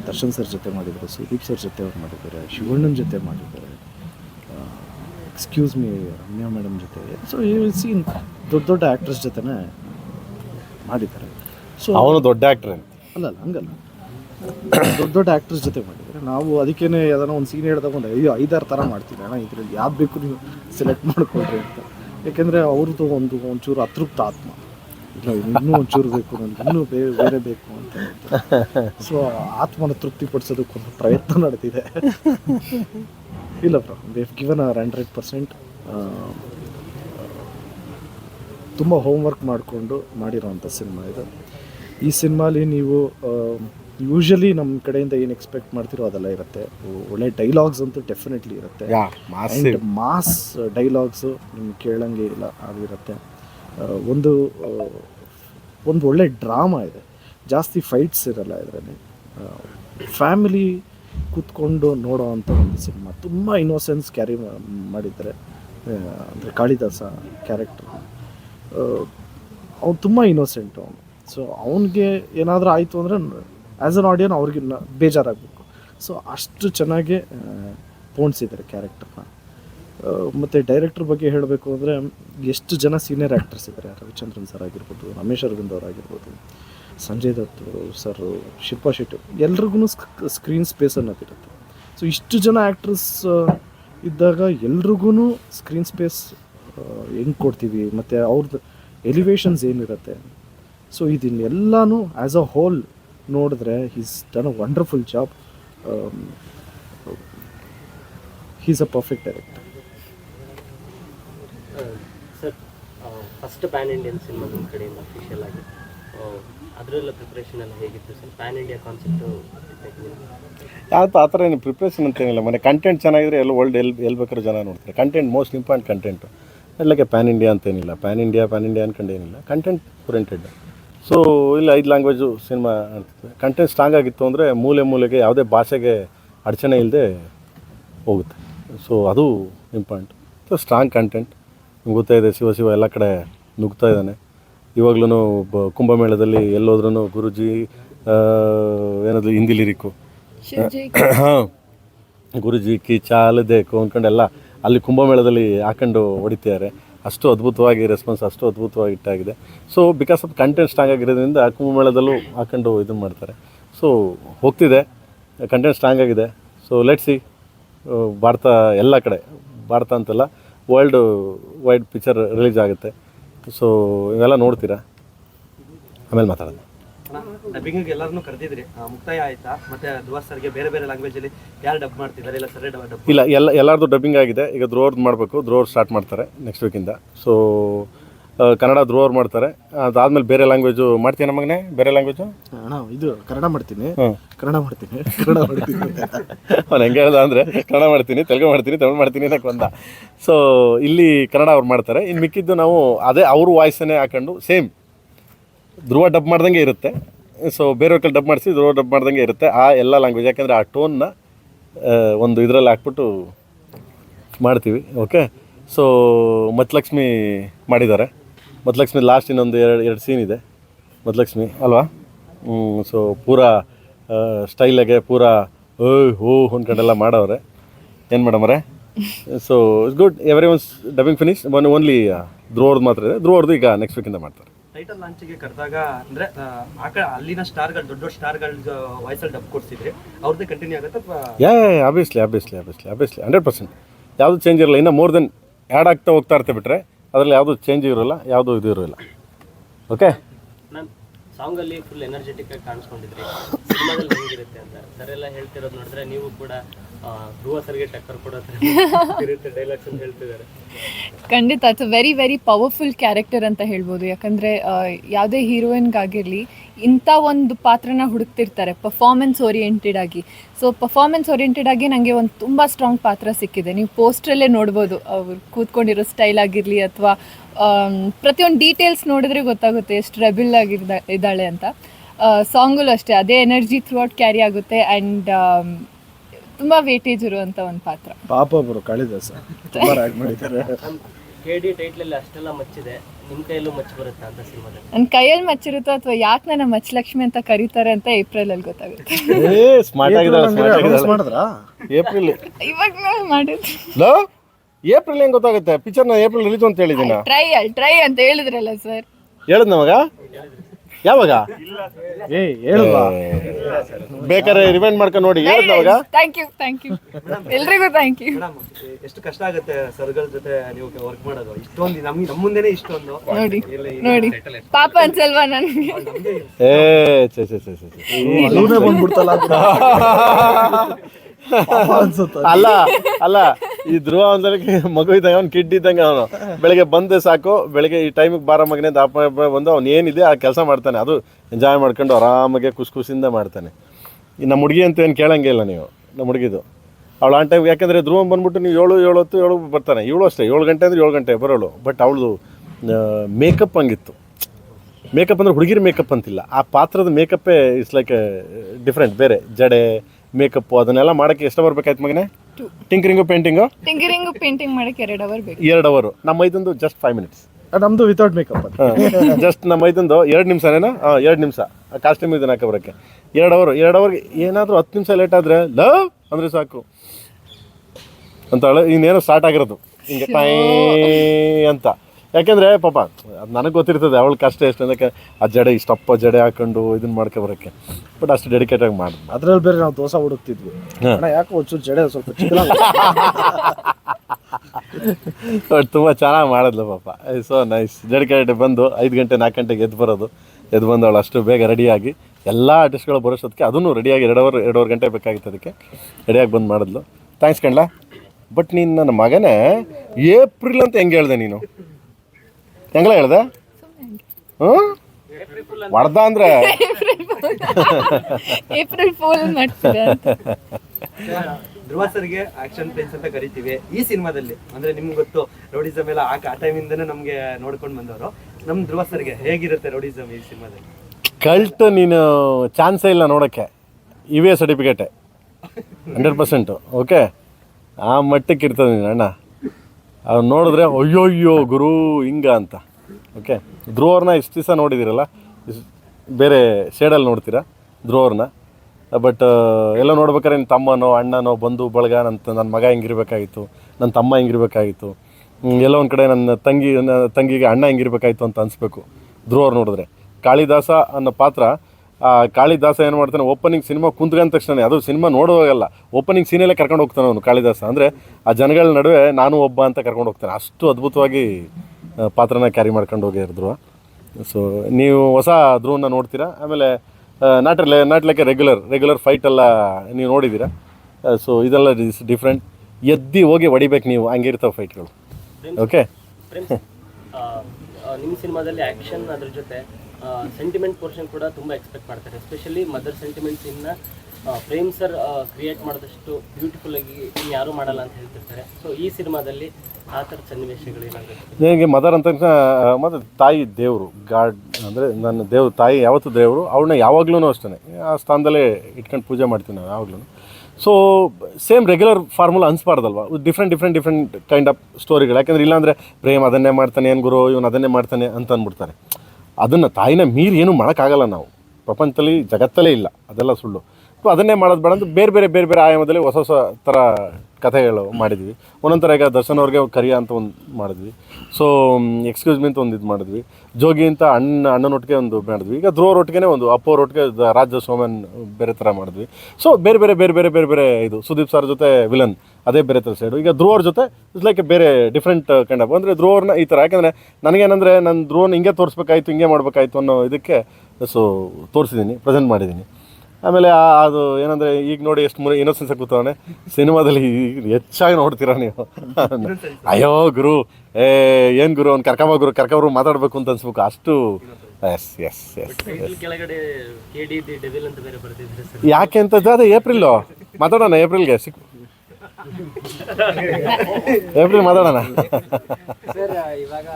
ದರ್ಶನ್ ಸರ್ ಜೊತೆ ಮಾಡಿದ್ದಾರೆ ಸುದೀಪ್ ಸರ್ ಜೊತೆ ಅವ್ರು ಮಾಡಿದ್ದಾರೆ ಶಿವಣ್ಣನ ಜೊತೆ ಮಾಡಿದ್ದಾರೆ. ಎಕ್ಸ್ಕ್ಯೂಸ್ ಮೀ ರಮ್ಯಾ ಮೇಡಮ್ ಜೊತೆ. ಸೊ ಈ ಸೀನ್ ದೊಡ್ಡ ದೊಡ್ಡ ಆ್ಯಕ್ಟ್ರಸ್ ಜೊತೆನೇ ಮಾಡಿದ್ದಾರೆ. ಸೊ ಅವನು ದೊಡ್ಡ ಆ್ಯಕ್ಟ್ರ್ ಅಲ್ಲ ಅಲ್ಲ ಹಂಗಲ್ಲ. ದೊಡ್ಡ ದೊಡ್ಡ ಆ್ಯಕ್ಟರ್ಸ್ ಜೊತೆ ಮಾಡಿದರೆ ನಾವು ಅದಕ್ಕೇನೆ ಯಾವ್ದಾನ ಒಂದು ಸೀನ್ ಹೇಳಿದಾಗ ಒಂದು ಐದು ಐದಾರು ಥರ ಮಾಡ್ತೀವಿ. ಅಣ್ಣ, ಇದರಲ್ಲಿ ಯಾವ್ದು ಬೇಕು ನೀವು ಸೆಲೆಕ್ಟ್ ಮಾಡ್ಕೊಳ್ರಿ ಅಂತ. ಯಾಕೆಂದರೆ ಅವ್ರದ್ದು ಒಂದು ಒಂಚೂರು ಅತೃಪ್ತ ಆತ್ಮ. ಇಲ್ಲ, ಇನ್ನೂ ಒಂಚೂರು ಬೇಕು ನನಗೆ ಇನ್ನೂ ಬೇರೆ ಬೇರೆ ಬೇಕು ಅಂತ ಸೊ ಆತ್ಮನ ತೃಪ್ತಿಪಡಿಸೋದಕ್ಕೊಂದು ಪ್ರಯತ್ನ ನಡೆದಿದೆ. ಇಲ್ಲ bro they've given their hundred percent ತುಂಬ ಹೋಮ್ವರ್ಕ್ ಮಾಡಿಕೊಂಡು ಮಾಡಿರೋವಂಥ ಸಿನಿಮಾ ಇದು. ಈ ಸಿನಿಮಾಲಿ ನೀವು ಯೂಶಲಿ ನಮ್ಮ ಕಡೆಯಿಂದ ಏನು ಎಕ್ಸ್ಪೆಕ್ಟ್ ಮಾಡ್ತಿರೋ ಅದೆಲ್ಲ ಇರುತ್ತೆ. ಒಳ್ಳೆ ಡೈಲಾಗ್ಸ್ ಅಂತೂ ಡೆಫಿನೆಟ್ಲಿ ಇರುತ್ತೆ. ಮಾಸಿ ಆ್ಯಂಡ್ ಮಾಸ್ ಡೈಲಾಗ್ಸು ನಿಮ್ಗೆ ಕೇಳಂಗೆ ಇಲ್ಲ ಆಗಿರುತ್ತೆ. ಒಂದು ಒಂದು ಒಳ್ಳೆ ಡ್ರಾಮಾ ಇದೆ. ಜಾಸ್ತಿ ಫೈಟ್ಸ್ ಇರಲ್ಲ ಇದರಲ್ಲಿ. ಫ್ಯಾಮಿಲಿ ಕೂತ್ಕೊಂಡು ನೋಡೋ ಅಂಥ ಒಂದು ಸಿನಿಮಾ ತುಂಬ ಇನ್ನೋಸೆನ್ಸ್ ಕ್ಯಾರಿ ಮಾಡಿದ್ದಾರೆ. ಅಂದರೆ ಕಾಳಿದಾಸ ಕ್ಯಾರೆಕ್ಟರ್ ಅವ್ನು ತುಂಬ ಇನ್ನೋಸೆಂಟು ಅವನು. ಸೊ ಅವನಿಗೆ ಏನಾದರೂ ಆಯಿತು ಅಂದರೆ ಆ್ಯಸ್ ಅನ್ ಆಡಿಯನ್ ಅವ್ರಿಗೆ ಬೇಜಾರಾಗಬೇಕು. ಸೊ ಅಷ್ಟು ಚೆನ್ನಾಗಿ ಪೋಣಿಸಿದ್ದಾರೆ ಕ್ಯಾರೆಕ್ಟರ್ನ ಮತ್ತು ಡೈರೆಕ್ಟ್ರ್ ಬಗ್ಗೆ ಹೇಳಬೇಕು ಅಂದರೆ, ಎಷ್ಟು ಜನ ಸೀನಿಯರ್ ಆ್ಯಕ್ಟರ್ಸ್ ಇದ್ದಾರೆ? ರವಿಚಂದ್ರನ್ ಸರ್ ಆಗಿರ್ಬೋದು, ರಮೇಶ್ ಅರವಿಂದ್ ಅವ್ರು ಆಗಿರ್ಬೋದು, ಸಂಜಯ್ ದತ್ ಸರ್ ಶಿಲ್ಪಾ ಶೆಟ್ಟಿ ಎಲ್ರಿಗೂ ಸ್ಕ್ರೀನ್ ಸ್ಪೇಸ್ ಅನ್ನೋದಿರುತ್ತೆ ಸೊ ಇಷ್ಟು ಜನ ಆ್ಯಕ್ಟ್ರಸ್ ಇದ್ದಾಗ ಎಲ್ರಿಗೂ ಸ್ಕ್ರೀನ್ ಸ್ಪೇಸ್ ಹೆಂಗೆ ಕೊಡ್ತೀವಿ? ಮತ್ತು ಅವ್ರದ್ದು ಎಲಿವೇಶನ್ಸ್ ಏನಿರುತ್ತೆ? ಸೊ ಇದನ್ನೆಲ್ಲನೂ ಆ್ಯಸ್ ಅ ಹೋಲ್ ನೋಡಿದ್ರೆ he's done a wonderful job he's a perfect director sir first pan Indian cinema ನಿಮ್ಮ ಕಡೆಯಿಂದ ಅಫಿಷಿಯಲ್ ಆಗಿ. ಅದರೆಲ್ಲ ಪ್ರಿಪ್ರೇಷನ್ ಎಲ್ಲ ಹೇಗಿತ್ತು ಸರ್ ಪ್ಯಾನ್ ಇಂಡಿಯಾ ಕಾನ್ಸೆಪ್ಟು ಆ ಥರ ಏನು ಪ್ರಿಪ್ರೇಷನ್ ಅಂತೇನಿಲ್ಲ ಮನೆ ಕಂಟೆಂಟ್ ಚೆನ್ನಾಗಿದ್ರೆ ಎಲ್ಲ ವರ್ಲ್ಡ್ ಎಲ್ಲಿ ಎಲ್ಲಿ ಬೇಕಾದ್ರೂ ಜನ ನೋಡ್ತಾರೆ. ಕಂಟೆಂಟ್ ಮೋಸ್ಟ್ ಇಂಪಾರ್ಟೆಂಟ್ ಕಂಟೆಂಟು ಎಲ್ಲಕ್ಕೆ ಪ್ಯಾನ್ ಇಂಡಿಯಾ ಅಂತೇನಿಲ್ಲ ಪ್ಯಾನ್ ಇಂಡಿಯಾ ಪ್ಯಾನ್ ಇಂಡಿಯಾ ಅನ್ಕೊಂಡೇನಿಲ್ಲ ಕಂಟೆಂಟ್ ಓರಿಯೆಂಟೆಡ್ ಸೊ ಇಲ್ಲಿ ಐದು ಲ್ಯಾಂಗ್ವೇಜು ಸಿನಿಮಾ ಆಗ್ತದೆ ಕಂಟೆಂಟ್ ಸ್ಟ್ರಾಂಗ್ ಆಗಿತ್ತು ಅಂದರೆ ಮೂಲೆ ಮೂಲೆಗೆ ಯಾವುದೇ ಭಾಷೆಗೆ ಅಡಚಣೆ ಇಲ್ಲದೆ ಹೋಗುತ್ತೆ. ಸೊ ಅದು ಇಂಪಾರ್ಟೆಂಟ್ ಸೊ ಸ್ಟ್ರಾಂಗ್ ಕಂಟೆಂಟ್ ನಿಮ್ಗೆ ಗೊತ್ತಾ ಇದೆ ಶಿವ ಶಿವ ಎಲ್ಲ ಕಡೆ ನುಗ್ತಾ ಇದ್ದಾನೆ. ಇವಾಗ್ಲೂ ಬ ಕುಂಭಮೇಳದಲ್ಲಿ ಎಲ್ಲೋದ್ರೂ ಗುರುಜಿ ಏನಾದ್ರು ಹಿಂದಿ ಲಿರಿಕು *coughs* ಹಾಂ. ಗುರುಜಿ ಕಿ ಚಾಲ್ ದೇಕು ಅಂದ್ಕೊಂಡೆಲ್ಲ ಅಲ್ಲಿ ಕುಂಭಮೇಳದಲ್ಲಿ ಹಾಕೊಂಡು ಹೊಡಿತಿದ್ದಾರೆ. ಅಷ್ಟು ಅದ್ಭುತವಾಗಿ ರೆಸ್ಪಾನ್ಸ್ ಅಷ್ಟು ಅದ್ಭುತವಾಗಿ ಇಟ್ಟಾಗಿದೆ so because of content strong ಆಗಿರೋದ್ರಿಂದ ಕುಂಭಮೇಳದಲ್ಲೂ ಹಾಕೊಂಡು ಇದು ಮಾಡ್ತಾರೆ. ಸೊ ಹೋಗ್ತಿದೆ. ಕಂಟೆಂಟ್ ಸ್ಟ್ರಾಂಗ್ ಆಗಿದೆ. ಸೊ ಸಿ ಭಾರತ ಎಲ್ಲ ಕಡೆ, ಭಾರತ ಅಂತಲ್ಲ ವರ್ಲ್ಡ್ ವೈಡ್ ಪಿಕ್ಚರ್ ರಿಲೀಸ್ ಆಗುತ್ತೆ. ಸೊ ಇವೆಲ್ಲ ನೋಡ್ತೀರಾ? ಆಮೇಲೆ ಮಾತಾಡೋದು ಡಬ್ಬಿಂಗ್ ಎಲ್ಲರನ್ನೂ ಕರೆದಿದ್ರಿ. ಮುಕ್ತಾಯ ಆಯ್ತಾ? ಮತ್ತೆ ಧ್ರುವ ಸರ್ಗೆ ಬೇರೆ ಬೇರೆ ಲ್ಯಾಂಗ್ವೇಜ್ ಅಲ್ಲಿ ಯಾರು ಡಬ್ ಮಾಡ್ತಿದ್ದಾರೆ? ಇಲ್ಲ ಸರಿ ಡಬ್ ಇಲ್ಲ ಎಲ್ಲ ಎಲ್ಲರದು ಡಬ್ಬಿಂಗ್ ಆಗಿದೆ. ಈಗ ಧ್ರುವರ್ದು ಮಾಡಬೇಕು. ಧ್ರುವರ್ ಸ್ಟಾರ್ಟ್ ಮಾಡ್ತಾರೆ ನೆಕ್ಸ್ಟ್ ವೀಕಿಂದ ಸೊ ಕನ್ನಡ ಧ್ರುವರ್ ಮಾಡ್ತಾರೆ. ಅದಾದ್ಮೇಲೆ ಬೇರೆ ಲ್ಯಾಂಗ್ವೇಜು ಮಾಡ್ತೀನಿ ಮಗನೇ ಬೇರೆ ಲ್ಯಾಂಗ್ವೇಜು ಅಣ್ಣ ಇದು ಕನ್ನಡ ಮಾಡ್ತೀನಿ. ಕನ್ನಡ ಮಾಡ್ತೀನಿ. ಕನ್ನಡ ಮಾಡ್ತೀನಿ. *laughs* ಅವ್ನು ಹೆಂಗೆ ಹೇಳ್ದ ಅಂದರೆ ಕನ್ನಡ ಮಾಡ್ತೀನಿ ತೆಲುಗು ಮಾಡ್ತೀನಿ ತಮಿಳು ಮಾಡ್ತೀನಿ ಅನ್ನಕ್ಕೆ ಒಂದ ಸೊ ಇಲ್ಲಿ ಕನ್ನಡ ಅವ್ರು ಮಾಡ್ತಾರೆ. ಇನ್ನು ಮಿಕ್ಕಿದ್ದು ನಾವು ಅದೇ ಅವ್ರ ವಾಯ್ಸನ್ನೇ ಹಾಕೊಂಡು ಸೇಮ್ ಧ್ರುವ ಡಬ್ ಮಾಡ್ದಂಗೆ ಇರುತ್ತೆ. ಸೊ ಬೇರೆಯವ್ರ ಕೈಲಿ ಡಬ್ ಮಾಡಿಸಿ ಧ್ರುವ ಡಬ್ ಮಾಡ್ದಂಗೆ ಇರುತ್ತೆ. ಆ ಎಲ್ಲ ಲ್ಯಾಂಗ್ವೇಜ್ ಯಾಕೆಂದರೆ ಆ ಟೋನ್ನ ಒಂದು ಇದರಲ್ಲಿ ಹಾಕ್ಬಿಟ್ಟು ಮಾಡ್ತೀವಿ. ಓಕೆ ಸೊ ಮತ್ಲಕ್ಷ್ಮಿ ಮಾಡಿದ್ದಾರೆ. ಮತ್ಲಕ್ಷ್ಮಿ ಲಾಸ್ಟ್ ಇನ್ನೊಂದು ಎರಡು ಎರಡು ಸೀನ್ ಇದೆ. ಮತ್ಲಕ್ಷ್ಮಿ, ಅಲ್ವಾ? ಸೊ ಪೂರಾ ಸ್ಟೈಲಾಗೆ ಪೂರಾ, ಓಯ್, ಹೋ ಅಂದ್ಕೊಂಡೆಲ್ಲ ಮಾಡವ್ರೆ. ಏನು ಮೇಡಮರೆ so it's good everyone's dubbing finish one only ಧ್ರುವರ್ದು ಮಾತ್ರ ಇದೆ. ಧ್ರುವರ್ದು ಈಗ ನೆಕ್ಸ್ಟ್ ವೀಕಿಂದ ಮಾಡ್ತಾರೆ. ಟೈಟಲ್ ಲಾಂಚಿಗೆ ಕರೆದಾಗ ಅಂದ್ರೆ ಆ, ಕಡೆ ಅಲ್ಲಿನ ಸ್ಟಾರ್ಗಳು ದೊಡ್ಡ ದೊಡ್ಡ ಸ್ಟಾರ್ಗಳ ವಾಯ್ಸಲ್ಲಿ ಡಬ್ ಕೊಡ್ಸಿದ್ರಿ ಅವ್ರದ್ದೇ ಕಂಟಿನ್ಯೂ ಆಗುತ್ತೆ ಅಥವಾ? Yeah obviously obviously obviously obviously hundred percent ಯಾವುದು ಚೇಂಜ್ ಇರಲ್ಲ ಇನ್ನೂ ಮೋರ್ ದೆನ್ ಆ್ಯಡ್ ಆಗ್ತಾ ಹೋಗ್ತಾ ಇರ್ತೇವೆ ಬಿಟ್ಟರೆ ಅದರಲ್ಲಿ ಯಾವುದು ಚೇಂಜ್ ಇರೋಲ್ಲ ಯಾವುದು ಇದು ಇರೋಲ್ಲ. ಓಕೆ ನಾನು ಸಾಂಗಲ್ಲಿ ಫುಲ್ ಎನರ್ಜೆಟಿಕ್ ಆಗಿ ಕಾಣಿಸ್ಕೊಂಡಿದ್ರಿ. ಸಿನಿಮಾದಲ್ಲಿ ಹೆಂಗಿರುತ್ತೆ ಅಂತ. ಸರ್ ಎಲ್ಲ ಹೇಳ್ತಿರೋದು ನೋಡಿದ್ರೆ ನೀವು ಕೂಡ ಧ್ರುವ ಸರ್ಗೆ ಟಕ್ಕರ್ ಕೊಡೋ ಇರುತ್ತೆ ಡೈಲಾಗ್ಸ್ ಅಂತ ಹೇಳ್ತಿದ್ದಾರೆ. ಖಂಡಿತ ಅಥ್ ವೆರಿ ವೆರಿ ಪವರ್ಫುಲ್ ಕ್ಯಾರೆಕ್ಟರ್ ಅಂತ ಹೇಳ್ಬೋದು. ಯಾಕಂದರೆ ಯಾವುದೇ ಹೀರೋಯಿನ್ಗಾಗಿರಲಿ ಇಂಥ ಒಂದು ಪಾತ್ರನ ಹುಡುಕ್ತಿರ್ತಾರೆ ಪರ್ಫಾರ್ಮೆನ್ಸ್ ಓರಿಯೆಂಟೆಡ್ ಆಗಿ. ಸೊ ಪರ್ಫಾರ್ಮೆನ್ಸ್ ಓರಿಯೆಂಟೆಡ್ ಆಗಿ ನನಗೆ ಒಂದು ತುಂಬ ಸ್ಟ್ರಾಂಗ್ ಪಾತ್ರ ಸಿಕ್ಕಿದೆ. ನೀವು ಪೋಸ್ಟ್ರಲ್ಲೇ ನೋಡ್ಬೋದು, ಅವ್ರು ಕೂತ್ಕೊಂಡಿರೋ ಸ್ಟೈಲ್ ಆಗಿರಲಿ ಅಥವಾ ಪ್ರತಿಯೊಂದು ಡೀಟೇಲ್ಸ್ ನೋಡಿದ್ರೆ ಗೊತ್ತಾಗುತ್ತೆ ಎಷ್ಟು ರೆಬಿಲ್ ಆಗಿರ್ದ ಇದ್ದಾಳೆ ಅಂತ. ಸಾಂಗಲ್ಲೂ ಅಷ್ಟೇ ಅದೇ ಎನರ್ಜಿ ಥ್ರೂ ಔಟ್ ಕ್ಯಾರಿ ಆಗುತ್ತೆ ಆ್ಯಂಡ್ ತುಂಬ ವೇಟೇಜ್ ಇರುವಂಥ ಒಂದು ಪಾತ್ರ. ಪಾಪ ಒಬ್ಬರು ಕಾಳಿದಾಸ ತುಂಬ ರ್ಯಾಗ್ ಮಾಡಿದ್ದಾರೆ. ಕೆ ಡಿ ಟೈಟ್ಲಲ್ಲಿ ಅಷ್ಟೆಲ್ಲ ಮಚ್ಚಿದೆ ನಿಮ್ಮ ಕೈಯಲ್ಲೂ ಮಚ್ಚು ಬರುತ್ತಾ ಅಂತ ಸಿನಿಮಾದಲ್ಲಿ? ನನ್ನ ಕೈಯಲ್ಲಿ ಮಚ್ಚಿರುತ್ತೋ ಅಥವಾ ಯಾಕೆ ನನ್ನ ಮಚ್ಚಲಕ್ಷ್ಮಿ ಅಂತ ಕರೀತಾರೆ ಅಂತ ಏಪ್ರಿಲಲ್ಲಿ ಗೊತ್ತಾಗುತ್ತೆ. ಏ ಸ್ಮಾರ್ಟ್ ಆಗಿದ್ದಾಳೆ ಸ್ಮಾರ್ಟ್ Announce ಮಾಡಿದ್ರಾ? ಏಪ್ರಿಲ್ ಇವಾಗ ಮಾಡಿದ್ರು ಏಪ್ರಿಲ್ ಹೆಂಗ್ ಗೊತ್ತಾಗುತ್ತೆ? ಪಿಕ್ಚರ್ ನಾ ಏಪ್ರಿಲ್ ರಿಲೀಸ್ ಅಂತ ಹೇಳಿದ್ದೀನ. ಟ್ರೈ ಟ್ರೈ ಅಂತ ಹೇಳಿದ್ರಲ್ಲ ಸರ್ ಹೇಳದ್ ನಮಗ ಯಾವಾಗ? ಬೇಕಾದ್ರೆ ರಿಮೈಂಡ್ ಮಾಡ್ಕೊಂಡು ನೋಡಿ. ಹೇಳದ್ ನಮಗ ಥ್ಯಾಂಕ್ ಯು ಥ್ಯಾಂಕ್ ಯು ಎಲ್ರಿಗೂ ಥ್ಯಾಂಕ್ ಯು ಮೇಡಮ್ ಎಷ್ಟು ಕಷ್ಟ ಆಗುತ್ತೆ ಸರ್ಗಳ ಜೊತೆ ನೀವು ವರ್ಕ್ ಮಾಡೋದು? ಇಷ್ಟೊಂದು ನಮ್ಗೆ ನಮ್ಮ ಮುಂದೆನೆ ಇಷ್ಟೊಂದು. ನೋಡಿ ನೋಡಿ. ಪಾಪ ಅನ್ಸಲ್ವಾ ನನಗೆ? ಏ ಛೆ ಛೆ ಛೆ ಛೆ ಛೆ. ಅಲ್ಲೂನೇ ಬಂದ್ಬಿಡ್ತಲ್ಲ ಅಂತ. *laughs* ಅಲ್ಲ ಅಲ್ಲ. ಈ ಧ್ರುವ ಅಂದ್ರೆ ಮಗು ಇದ್ದಂಗೆ ಅವ್ನು ಕಿಡ್ ಇದ್ದಂಗೆ ಅವನು. ಬೆಳಗ್ಗೆ ಬಂದೆ ಸಾಕು, ಬೆಳಗ್ಗೆ ಈ ಟೈಮಿಗೆ ಬಾರ ಮಗನೇ ದಾಪ ಬಂದು ಅವ್ನು ಏನಿದೆ ಆ ಕೆಲಸ ಮಾಡ್ತಾನೆ. ಅದು ಎಂಜಾಯ್ ಮಾಡ್ಕೊಂಡು ಆರಾಮಾಗೆ ಖುಷಿ ಖುಷಿಯಿಂದ ಮಾಡ್ತಾನೆ ನಮ್ಮ ಹುಡುಗಿ ಅಂತ ಏನು ಕೇಳಂಗೆ ಇಲ್ಲ ನೀವು, ನಮ್ಮ ಹುಡುಗಿದು. ಅವಳು ಆ ಟೈಮ್ ಯಾಕಂದರೆ ಧ್ರುವ ಬಂದ್ಬಿಟ್ಟು ನೀವು ಏಳು ಏಳು ಹೊತ್ತು ಏಳು ಬರ್ತಾನೆ. ಇವಳು ಅಷ್ಟೇ, ಏಳು ಗಂಟೆ ಅಂದರೆ ಏಳು ಗಂಟೆ ಬರೋಳು. ಬಟ್ ಅವಳದು ಮೇಕಪ್ ಹಂಗಿತ್ತು. ಮೇಕಪ್ ಅಂದರೆ ಹುಡುಗಿರ ಮೇಕಪ್ ಅಂತಿಲ್ಲ. ಆ ಪಾತ್ರದ ಮೇಕಪ್ಪೇ ಇಟ್ಸ್ ಲೈಕ್ ಡಿಫ್ರೆಂಟ್ ಬೇರೆ. ಜಡೆ ಮೇಕಪ್ಪು ಅದನ್ನೆಲ್ಲ ಮಾಡೋಕ್ಕೆ ಎಷ್ಟು ಬರ್ಬೇಕಾಯ್ತು ಮಗನೇ? ಟಿಂಕರಿಂಗು ಪೇಂಟಿಂಗು ಟಿಂಕರಿಂಗ್ ಪೇಂಟಿಂಗ್ ಮಾಡಕ್ಕೆ ಎರಡು ಅವರ್ ಬೇಕು. ಎರಡು ಅವರು ನಮ್ಮ ಐದಂದು ಜಸ್ಟ್ ಫೈವ್ ಮಿನಿಟ್ಸ್ ನಮ್ದು ವಿತೌಟ್ ಮೇಕಪ್ ಜಸ್ಟ್ ನಮ್ಮ ಐದಂದು ಎರಡು ನಿಮಿಷನೇನೋ? ಹಾಂ ಎರಡು ನಿಮಿಷ. ಕಾಸ್ಟ್ಯೂಮ್ ಇದನ್ನ ಹಾಕ ಬರೋಕ್ಕೆ. ಎರಡು ಅವರು ಎರಡು ಅವರ್ಗೆ ಏನಾದರೂ ಹತ್ತು ನಿಮಿಷ ಲೇಟ್ ಆದರೆ ಲವ್ ಅಂದರೆ ಸಾಕು. ಅಂತ ಹೇಳಿ ಇನ್ನೇನೋ ಸ್ಟಾರ್ಟ್ ಆಗಿರೋದು. ಹಿಂಗೆ ಟೈ ಅಂತ. ಯಾಕೆಂದರೆ ಪಾಪ ಅದು ನನಗೆ ಗೊತ್ತಿರ್ತದೆ ಅವಳು ಕಷ್ಟ ಎಷ್ಟು ಅಂದರೆ ಆ ಜಡೆ ಇಷ್ಟಪ್ಪ ಜಡೆ ಹಾಕೊಂಡು ಇದನ್ನ ಮಾಡ್ಕೊ ಬರೋಕ್ಕೆ ಬಟ್ ಅಷ್ಟು ಡೆಡಿಕೇಟಾಗಿ ಮಾಡಿ ಅದ್ರಲ್ಲಿ ಬೇರೆ ನಾವು ದೋಸೆ ಹುಡುಕ್ತಿದ್ವಿ. ಅಣ್ಣ ಯಾಕೋ ಒಂಚೂರು ಜಡೆ ಸ್ವಲ್ಪ ಬಟ್ ತುಂಬ ಚೆನ್ನಾಗಿ ಮಾಡಿದ್ಲು ಪಾಪ. ಸೊ ನೈಸ್ ಡೆಡಿಕೇಟ್ ಬಂದು ಐದು ಗಂಟೆ ನಾಲ್ಕು ಗಂಟೆಗೆ ಎದ್ದು ಬರೋದು. ಎದ್ದು ಬಂದು ಅವಳು ಅಷ್ಟು ಬೇಗ ರೆಡಿಯಾಗಿ ಎಲ್ಲ ಆರ್ಟಿಸ್ಟ್ಗಳು ಬರೋಷ್ಟೊತ್ತಿಗೆ ಅದನ್ನು ರೆಡಿಯಾಗಿ ಎರಡು ಅವರ್ ಎರಡೂವರೆ ಗಂಟೆ ಬೇಕಾಗಿತ್ತು ಅದಕ್ಕೆ. ರೆಡಿಯಾಗಿ ಬಂದು ಮಾಡಿದ್ಲು. ಥ್ಯಾಂಕ್ಸ್ ಕಣ್ಲಾ. ಬಟ್ ನೀನು ನನ್ನ ಮಗನೇ ಏಪ್ರಿಲ್ ಅಂತ ಹೆಂಗೆ ಹೇಳ್ದೆ ನೀನು? ಹೆಂಗಲ ಹೇಳ್ದೆ? ಹ್ಞೂ? ಹೊಡ್ದ ಅಂದ್ರೆ? ಏಪ್ರಿಲ್ ಫೋಲ್ ಮಾಡ್ತೀರಾ ಅಂತ. ಧ್ರುವ ಸರ್ಗೆ ಆಕ್ಷನ್ ಪ್ಲೇನ್ಸ್ ಅಂತ ಕರಿತೀವಿ ಈ ಸಿನಿಮಾದಲ್ಲಿ. ಅಂದ್ರೆ ನಿಮ್ಗೆ ಗೊತ್ತು ರೌಡಿಸಮ್ ಎಲ್ಲ ಆ ಟೈಮಿಂದನೇ ನಮ್ಗೆ ನೋಡ್ಕೊಂಡು ಬಂದವರು. ನಮ್ ಧ್ರುವ ಸರ್ಗೆ ಹೇಗಿರುತ್ತೆ ರೌಡಿಸಮ್ ಈ ಸಿನಿಮಾದಲ್ಲಿ? ಕಲ್ಟ್ ನೀನು ಚಾನ್ಸೇ ಇಲ್ಲ ನೋಡೋಕ್ಕೆ. ಇವೇ ಸರ್ಟಿಫಿಕೇಟೆ ಹಂಡ್ರೆಡ್ ಪರ್ಸೆಂಟು ಓಕೆ ಆ ಮಟ್ಟಕ್ಕೆ ಇರ್ತದೆ ನೀನು ಅಣ್ಣ. ನೋಡಿದ್ರೆ ಅಯ್ಯೋ ಅಯ್ಯೋ ಗುರು, ಹಿಂಗ ಅಂತ. ಓಕೆ ಧ್ರುವವ್ರನ್ನ ಇಷ್ಟು ದಿವಸ ನೋಡಿದ್ದೀರಲ್ಲ ಬೇರೆ ಶೇಡಲ್ಲಿ ನೋಡ್ತೀರಾ ಧ್ರುವವ್ರನ್ನ ಬಟ್ ಎಲ್ಲ ನೋಡ್ಬೇಕಾದ್ರೆ ನಿನ್ನ ತಮ್ಮನೋ, ಅಣ್ಣನೋ ಬಂಧು ಬಳಗ ನನ್ನ ನನ್ನ ಮಗ ಹಿಂಗಿರ್ಬೇಕಾಗಿತ್ತು ನನ್ನ ತಮ್ಮ ಹಿಂಗಿರ್ಬೇಕಾಗಿತ್ತು ಎಲ್ಲ ಒಂದು ಕಡೆ ನನ್ನ ತಂಗಿ ನನ್ನ ತಂಗಿಗೆ ಅಣ್ಣ ಹಿಂಗಿರ್ಬೇಕಾಯ್ತು ಅಂತ ಅನಿಸ್ಬೇಕು. ಧ್ರುವವ್ರು ನೋಡಿದ್ರೆ. ಕಾಳಿದಾಸ ಅನ್ನೋ ಪಾತ್ರ ಕಾಳಿದಾಸ ಏನು ಮಾಡ್ತಾನೆ ಓಪನಿಂಗ್ ಸಿನಿಮಾ ಕುಂತ್ಕೊಂಡ ತಕ್ಷಣ ಅದು ಸಿನಿಮಾ ನೋಡುವಾಗಲ್ಲ ಓಪನಿಂಗ್ ಸೀನಲ್ಲೇ ಕರ್ಕೊಂಡು ಹೋಗ್ತಾನೆ ಅವನು ಕಾಳಿದಾಸ. ಅಂದರೆ ಆ ಜನಗಳ ನಡುವೆ ನಾನು ಒಬ್ಬ ಅಂತ ಕರ್ಕೊಂಡು ಹೋಗ್ತಾನೆ. ಅಷ್ಟು ಅದ್ಭುತವಾಗಿ ಪಾತ್ರನ ಕ್ಯಾರಿ ಮಾಡ್ಕೊಂಡು ಹೋಗಿದ್ರು ಸೊ ನೀವು ಹೊಸ ಧ್ರುವನ್ನ ನೋಡ್ತೀರಾ? ಆಮೇಲೆ ನಾಟಲೆ ನಾಟ್ಲಕ್ಕೆ ರೆಗ್ಯುಲರ್ ರೆಗ್ಯುಲರ್ ಫೈಟೆಲ್ಲ ನೀವು ನೋಡಿದ್ದೀರಾ? ಸೊ ಇದೆಲ್ಲ ಡಿಫ್ರೆಂಟ್ ಎದ್ದಿ ಹೋಗಿ ಹೊಡಿಬೇಕು ನೀವು ಹಂಗಿರ್ತಾವೆ ಫೈಟ್ಗಳು ಓಕೆ ನಿಮ್ಮ ಸಿನಿಮಾದಲ್ಲಿ ಆ್ಯಕ್ಷನ್ ಅದ್ರ ಜೊತೆ ಸೆಂಟಿಮೆಂಟ್ ಪೋರ್ಷನ್ ಕೂಡ ತುಂಬ ಎಕ್ಸ್ಪೆಕ್ಟ್ ಮಾಡ್ತಾರೆ. ಎಸ್ಪೆಷಲಿ ಮದರ್ ಸೆಂಟಿಮೆಂಟ್ ಇನ್ನ ಪ್ರೇಮ್ ಸರ್ ಕ್ರಿಯೇಟ್ ಮಾಡಿದಷ್ಟು ಬ್ಯೂಟಿಫುಲ್ ಆಗಿ ಯಾರು ಮಾಡಲ್ಲ ಅಂತ ಹೇಳ್ತಿರ್ತಾರೆ. ಸೊ ಈ ಸಿನಿಮಾದಲ್ಲಿ ಆ ಥರ ಸನ್ನಿವೇಶಗಳು ಏನಾಗುತ್ತೆ? ನನಗೆ ಮದರ್ ಅಂತ ಮತ್ತು ತಾಯಿ ದೇವರು, ಗಾಡ್ ಅಂದರೆ ನನ್ನ ದೇವ್ರ, ತಾಯಿ ಯಾವತ್ತು ದೇವರು ಅವ್ರನ್ನ ಯಾವಾಗ್ಲೂ ಅಷ್ಟೇ ಆ ಸ್ಥಾನದಲ್ಲೇ ಇಟ್ಕೊಂಡು ಪೂಜೆ ಮಾಡ್ತೀವಿ ನಾವು ಯಾವಾಗಲೂ so same regular formula ಅನ್ಸ್ಬಾರ್ದಲ್ವಾ? Different different different kind of ಸ್ಟೋರಿಗಳು ಯಾಕಂದ್ರೆ ಇಲ್ಲಾಂದರೆ ಪ್ರೇಮ್ ಅದನ್ನೇ ಮಾಡ್ತಾನೆ, ಏನು ಗುರು, ಇವನು ಅದನ್ನೇ ಮಾಡ್ತಾನೆ ಅಂತ ಅಂದ್ಬಿಡ್ತಾರೆ. ಅದನ್ನು ತಾಯಿನ ಮೀರಿ ಏನು ಮಾಡೋಕ್ಕಾಗಲ್ಲ ನಾವು. ಪ್ರಪಂಚದಲ್ಲಿ, ಜಗತ್ತಲ್ಲೇ ಇಲ್ಲ. ಅದೆಲ್ಲ ಸುಳ್ಳು. ಸೊ ಅದನ್ನೇ ಮಾಡೋದು ಬೇಡ ಅಂತ ಬೇರೆ ಬೇರೆ ಬೇರೆ ಬೇರೆ ಆಯಾಮದಲ್ಲಿ ಹೊಸ ಹೊಸ ಥರ ಕಥೆಗಳು ಮಾಡಿದ್ವಿ. ಒಂದೊಂದು ಥರ ಈಗ ದರ್ಶನ್ ಅವ್ರಿಗೆ ಕರಿಯ ಅಂತ ಒಂದು ಮಾಡಿದ್ವಿ. ಸೊ ಎಕ್ಸ್ಕ್ಯೂಸ್ ಮೀ ಅಂತ ಒಂದು ಇದು ಮಾಡಿದ್ವಿ. ಜೋಗಿ ಅಂತ ಅಣ್ಣ ಅಣ್ಣನೊಟ್ಟಿಗೆ ಒಂದು ಮಾಡಿದ್ವಿ. ಈಗ ಧ್ರುವರ್ ಒಟ್ಟಿಗೆ ಒಂದು ಅಪ್ಪವ್ರೊಟ್ಟಿಗೆ ದ- ರಾಜ ಸೋಮನ್ ಬೇರೆ ಥರ ಮಾಡಿದ್ವಿ. ಸೊ ಬೇರೆ ಬೇರೆ ಬೇರೆ ಬೇರೆ ಬೇರೆ ಬೇರೆ ಇದು, ಸುದೀಪ್ ಸರ್ ಜೊತೆ ವಿಲನ್ ಅದೇ ಬೇರೆ ಥರ ಸೈಡು ಈಗ ಧ್ರುವರ್ ಜೊತೆ ಇಟ್ಸ್ ಲೈಕ್ ಬೇರೆ ಡಿಫ್ರೆಂಟ್ ಕೈಂಡ್ ಆಫ್ ಅಂದರೆ ಧ್ರುವರ್ನ ಈ ಥರ. ಯಾಕಂದರೆ ನನಗೇನಂದರೆ ನನ್ನ ಧ್ರುವನ ಹಿಂಗೆ ತೋರಿಸ್ಬೇಕಾಯ್ತು, ಹಿಂಗೆ ಮಾಡಬೇಕಾಯ್ತು ಅನ್ನೋ ಇದಕ್ಕೆ ಸೊ ತೋರಿಸಿದ್ದೀನಿ ಪ್ರೆಸೆಂಟ್ ಮಾಡಿದ್ದೀನಿ ಆಮೇಲೆ ಆ- ಅದು ಏನಂದರೆ ಈಗ ನೋಡಿ ಎಷ್ಟು ಮುರಿ ಇನ್ನೊಸೆನ್ಸ್ ಕೂತವನೆ. ಸಿನಿಮಾದಲ್ಲಿ ಈಗ ಹೆಚ್ಚಾಗಿ ನೋಡ್ತೀರಾ ನೀವು? ಅಯ್ಯೋ ಗುರು ಏ ಏನು ಗುರು ಅವ್ನು ಕರ್ಕೊಂಬ ಗುರು ಕರ್ಕಮ್ರು ಮಾತಾಡಬೇಕು ಅಂತ ಅನ್ಸ್ಬೇಕು. ಅಷ್ಟು ಎಸ್ ಎಸ್ ಎಸ್ ಟೈಟಲ್ ಕೆಳಗಡೆ ಕೆ ಡಿ ದಿ ಡೆವಿಲ್ ಅಂತ ಬೇರೆ ಬರ್ತಿದ್ರೆ ಸರ್. ಯಾಕೆ ಅಂತ ಅದೇ ಏಪ್ರಿಲ್ಲು ಮಾತಾಡೋಣ ಏಪ್ರಿಲ್ಗೆ ಸಿಕ್ *laughs* ಏಪ್ರಿಲ್ ಮಾತಾಡೋಣ. ಸರ್ ಇವಾಗ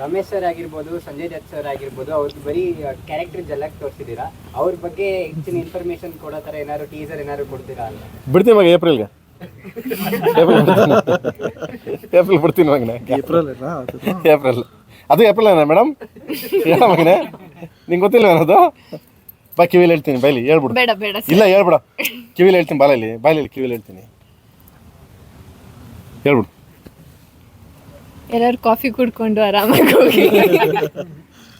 ರಮೇಶ್ ಸರ್ ಆಗಿರ್ಬೋದು ಸಂಜಯ್ ದತ್ ಸರ್ ಆಗಿರ್ಬೋದು ಅವ್ರದ್ದು ಬರೀ ಕ್ಯಾರೆಕ್ಟರ್ ಜಲಕ್ ತೋರಿಸಿದ್ದೀರಾ? ಅವ್ರ ಬಗ್ಗೆ ಹೆಚ್ಚಿನ ಇನ್ಫಾರ್ಮೇಶನ್ ಕೊಡೋ ಥರ ಏನಾದ್ರು ಟೀಸರ್ ಏನಾದ್ರು ಕೊಡ್ತೀರಾ ಅಂತ? ಬಿಡ್ತೀನಿ ಮಗ ಏಪ್ರಿಲ್ಗೆ ಏಪ್ರಿಲ್ ಬಿಡ್ತೀನಿ. ಏಪ್ರಿಲ್ ಬಿಡ್ತೀನಿ ಮಗನೇ ಏಪ್ರಿಲ್ ಏಪ್ರಿಲ್ ಅದು ಏಪ್ರಿಲ್ ಏನ ಮೇಡಮ್ ಹೇಳ ಮಗನೇ. ನಿಂಗೆ ಗೊತ್ತಿಲ್ಲ ಏನದು ಬಾ ಕಿವಿಲಿ ಹೇಳ್ತೀನಿ ಬೈಲಿ ಹೇಳ್ಬಿಡು. ಬೇಡ ಬೇಡ ಇಲ್ಲ ಹೇಳ್ಬಿಡ. ಕಿವಿಲಿ ಹೇಳ್ತೀನಿ ಬಾಲಲ್ಲಿ ಬಾಲಲ್ಲಿ ಕಿವಿಲಿ ಹೇಳ್ತೀನಿ. ಹೇಳ್ಬಿಡು. ಎಲ್ಲರೂ ಕಾಫಿ ಕುಡ್ಕೊಂಡು ಆರಾಮಾಗಿ ಹೋಗಿ.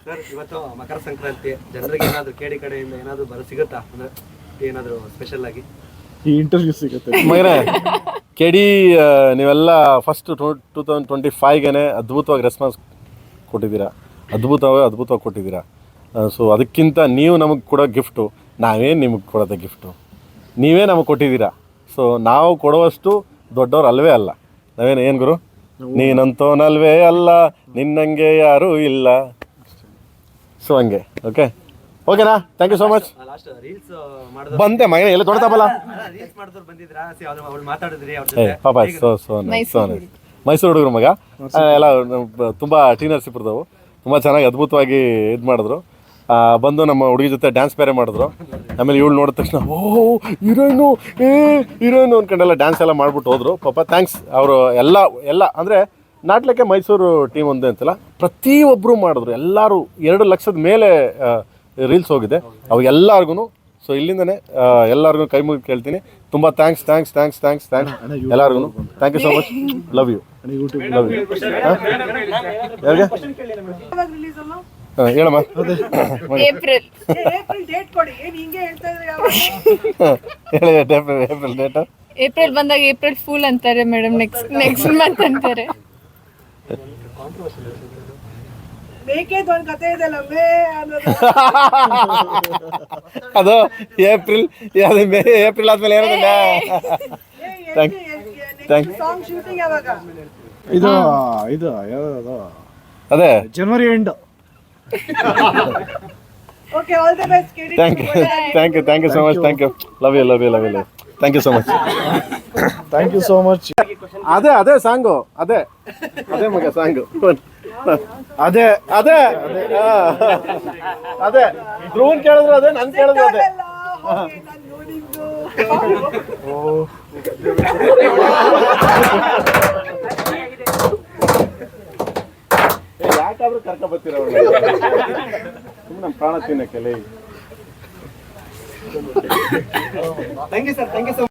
ಸರ್ ಇವತ್ತು ಮಕರ ಸಂಕ್ರಾಂತಿ ಜನರಿಗೆ ಏನಾದರೂ ಕೇಳಿ ಕಡೆಯಿಂದ ಏನಾದರೂ ಬರೋ ಸಿಗುತ್ತಾ? ಅಂದ್ರೆ ಏನಾದ್ರು ಸ್ಪೆಷಲ್ ಆಗಿ? ಈ ಇಂಟರ್ವ್ಯೂ ಸಿಗುತ್ತೆ. ಮಗನೇ ಕೆಡಿ ನೀವೆಲ್ಲ first two two thousand twenty ಫೈವ್ಗೆ ಅದ್ಭುತವಾಗಿ ರೆಸ್ಪಾನ್ಸ್ ಕೊಟ್ಟಿದ್ದೀರಾ. ಅದ್ಭುತವೇ ಅದ್ಭುತವಾಗಿ ಕೊಟ್ಟಿದ್ದೀರಾ. ಸೊ ಅದಕ್ಕಿಂತ ನೀವು ನಮಗೆ ಕೊಡೋ ಗಿಫ್ಟು ನಾವೇನು ನಿಮಗೆ ಕೊಡೋದು ಗಿಫ್ಟು ನೀವೇ ನಮಗೆ ಕೊಟ್ಟಿದ್ದೀರಾ. ಸೊ ನಾವು ಕೊಡುವಷ್ಟು ದೊಡ್ಡವ್ರು ಅಲ್ವೇ ಅಲ್ಲ. ನಾವೇನು ಏನು ಗುರು? ನೀನಂತೋನಲ್ವೇ ಅಲ್ಲ ನಿನ್ನಂಗೆ ಯಾರೂ ಇಲ್ಲ. ಸೊ ಹಂಗೆ ಓಕೆ ಓಕೆನಾ ಥ್ಯಾಂಕ್ ಯು ಸೋ ಮಚ್ ಬಂದೆ ಮಗ ಎಲ್ಲ ತೊಡ್ತಾಪಲ್ಲ ತಪ್ಪಲ್ಲ ರೀಲ್ಸ್ ಮಾಡಿದ್ರು ಬಂದಿದ್ರಾ? ಸಿ ಅವ್ರು ಅವ್ರು ಮಾತಾಡಿದ್ರಿ ಅವ್ರ ಏ ಜೊತೆ ಪಾಪ ಸೊ ಸೊ ಸೊ ಮೈಸೂರು ಹುಡುಗರು ಮಗ. ಎಲ್ಲ ತುಂಬ ಟೀನರ್ಸ್ ನರಸೀಪುರದವು ತುಂಬ ಚೆನ್ನಾಗಿ ಅದ್ಭುತವಾಗಿ ಇದು ಮಾಡಿದ್ರು. ಬಂದು ನಮ್ಮ ಹುಡುಗಿ ಜೊತೆ ಡ್ಯಾನ್ಸ್ ಬೇರೆ ಮಾಡಿದ್ರು. ಆಮೇಲೆ ಇವಳು ನೋಡಿದ ತಕ್ಷಣ ಓ ಹೀರೋಯಿನು ಏ ಹೀರೋಯಿನು ಅಂದ್ಕೊಂಡೆಲ್ಲ ಡ್ಯಾನ್ಸ್ ಎಲ್ಲ ಮಾಡಿಬಿಟ್ಟು ಹೋದರು. ಪಾಪ ಥ್ಯಾಂಕ್ಸ್ ಅವರು ಎಲ್ಲ ಎಲ್ಲ ಅಂದರೆ ನಾಟ್ಲಕ್ಕೆ ಮೈಸೂರು ಟೀಮ್ ಒಂದೇ ಅಂತಲ್ಲ ಪ್ರತಿಯೊಬ್ಬರು ಮಾಡಿದ್ರು. ಎಲ್ಲರೂ ಎರಡು ಲಕ್ಷದ ಮೇಲೆ ರೀಲ್ಸ್ ಹೋಗಿದೆ. ಅವು ಎಲ್ಲರಿಗೂ ಸೊ ಇಲ್ಲಿಂದನೇ ಎಲ್ಲರಿಗೂ ಕೈ ಮುಗಿ ಕೇಳ್ತೀನಿ. ತುಂಬ thanks thanks thanks thanks thanks ಎಲ್ಲರಿಗೂ thank you so much love you love you ಯಾರಿಗೆ? ಹೇಳಮ್ಮ. ಏಪ್ರಿಲ್. ಹೇಳಿ ಏಪ್ರಿಲ್ ಡೇಟ್. ಏಪ್ರಿಲ್ ಬಂದಾಗ ಏಪ್ರಿಲ್ ಫೂಲ್ ಅಂತಾರೆ ಮೇಡಮ್ ನೆಕ್ಸ್ಟ್ ನೆಕ್ಸ್ಟ್ ಮಂತ್ ಅಂತಾರೆ. ಅದು ಏಪ್ರಿಲ್ ಅದು ಮೇ ಏಪ್ರಿಲ್ ಆದ್ಮೇಲೆ ಯಾವಾಗ? ಇದು ಇದು ಯಾವ್ದು ಅದೇ. ಜನವರಿ end. Okay all the best ಕಿಡಿ thank you thank you thank you so much thank you love you love you love you love thank you so much thank you so much ಅದೇ ಅದೇ song ಅದೇ ಅದೇ ಮಗ song ಅದೇ ಅದೇ ಅದೇ ಧ್ರುವನ್ ಕೇಳಿದ್ರು ಅದೇ ನನ್ ಕೇಳಿದ್ರು ಅದೇ. ಹೋಗಿ *laughs* ನಾನು ನೋಡಿದ್ದು ಯಾಕಾದ್ರೂ ಕರ್ಕ ಬರ್ತೀರ ಸುಮ್ಮನೆ ಪ್ರಾಣ ತಿನ್ನಕ್ಕೆ ಲೈ thank you sir thank you so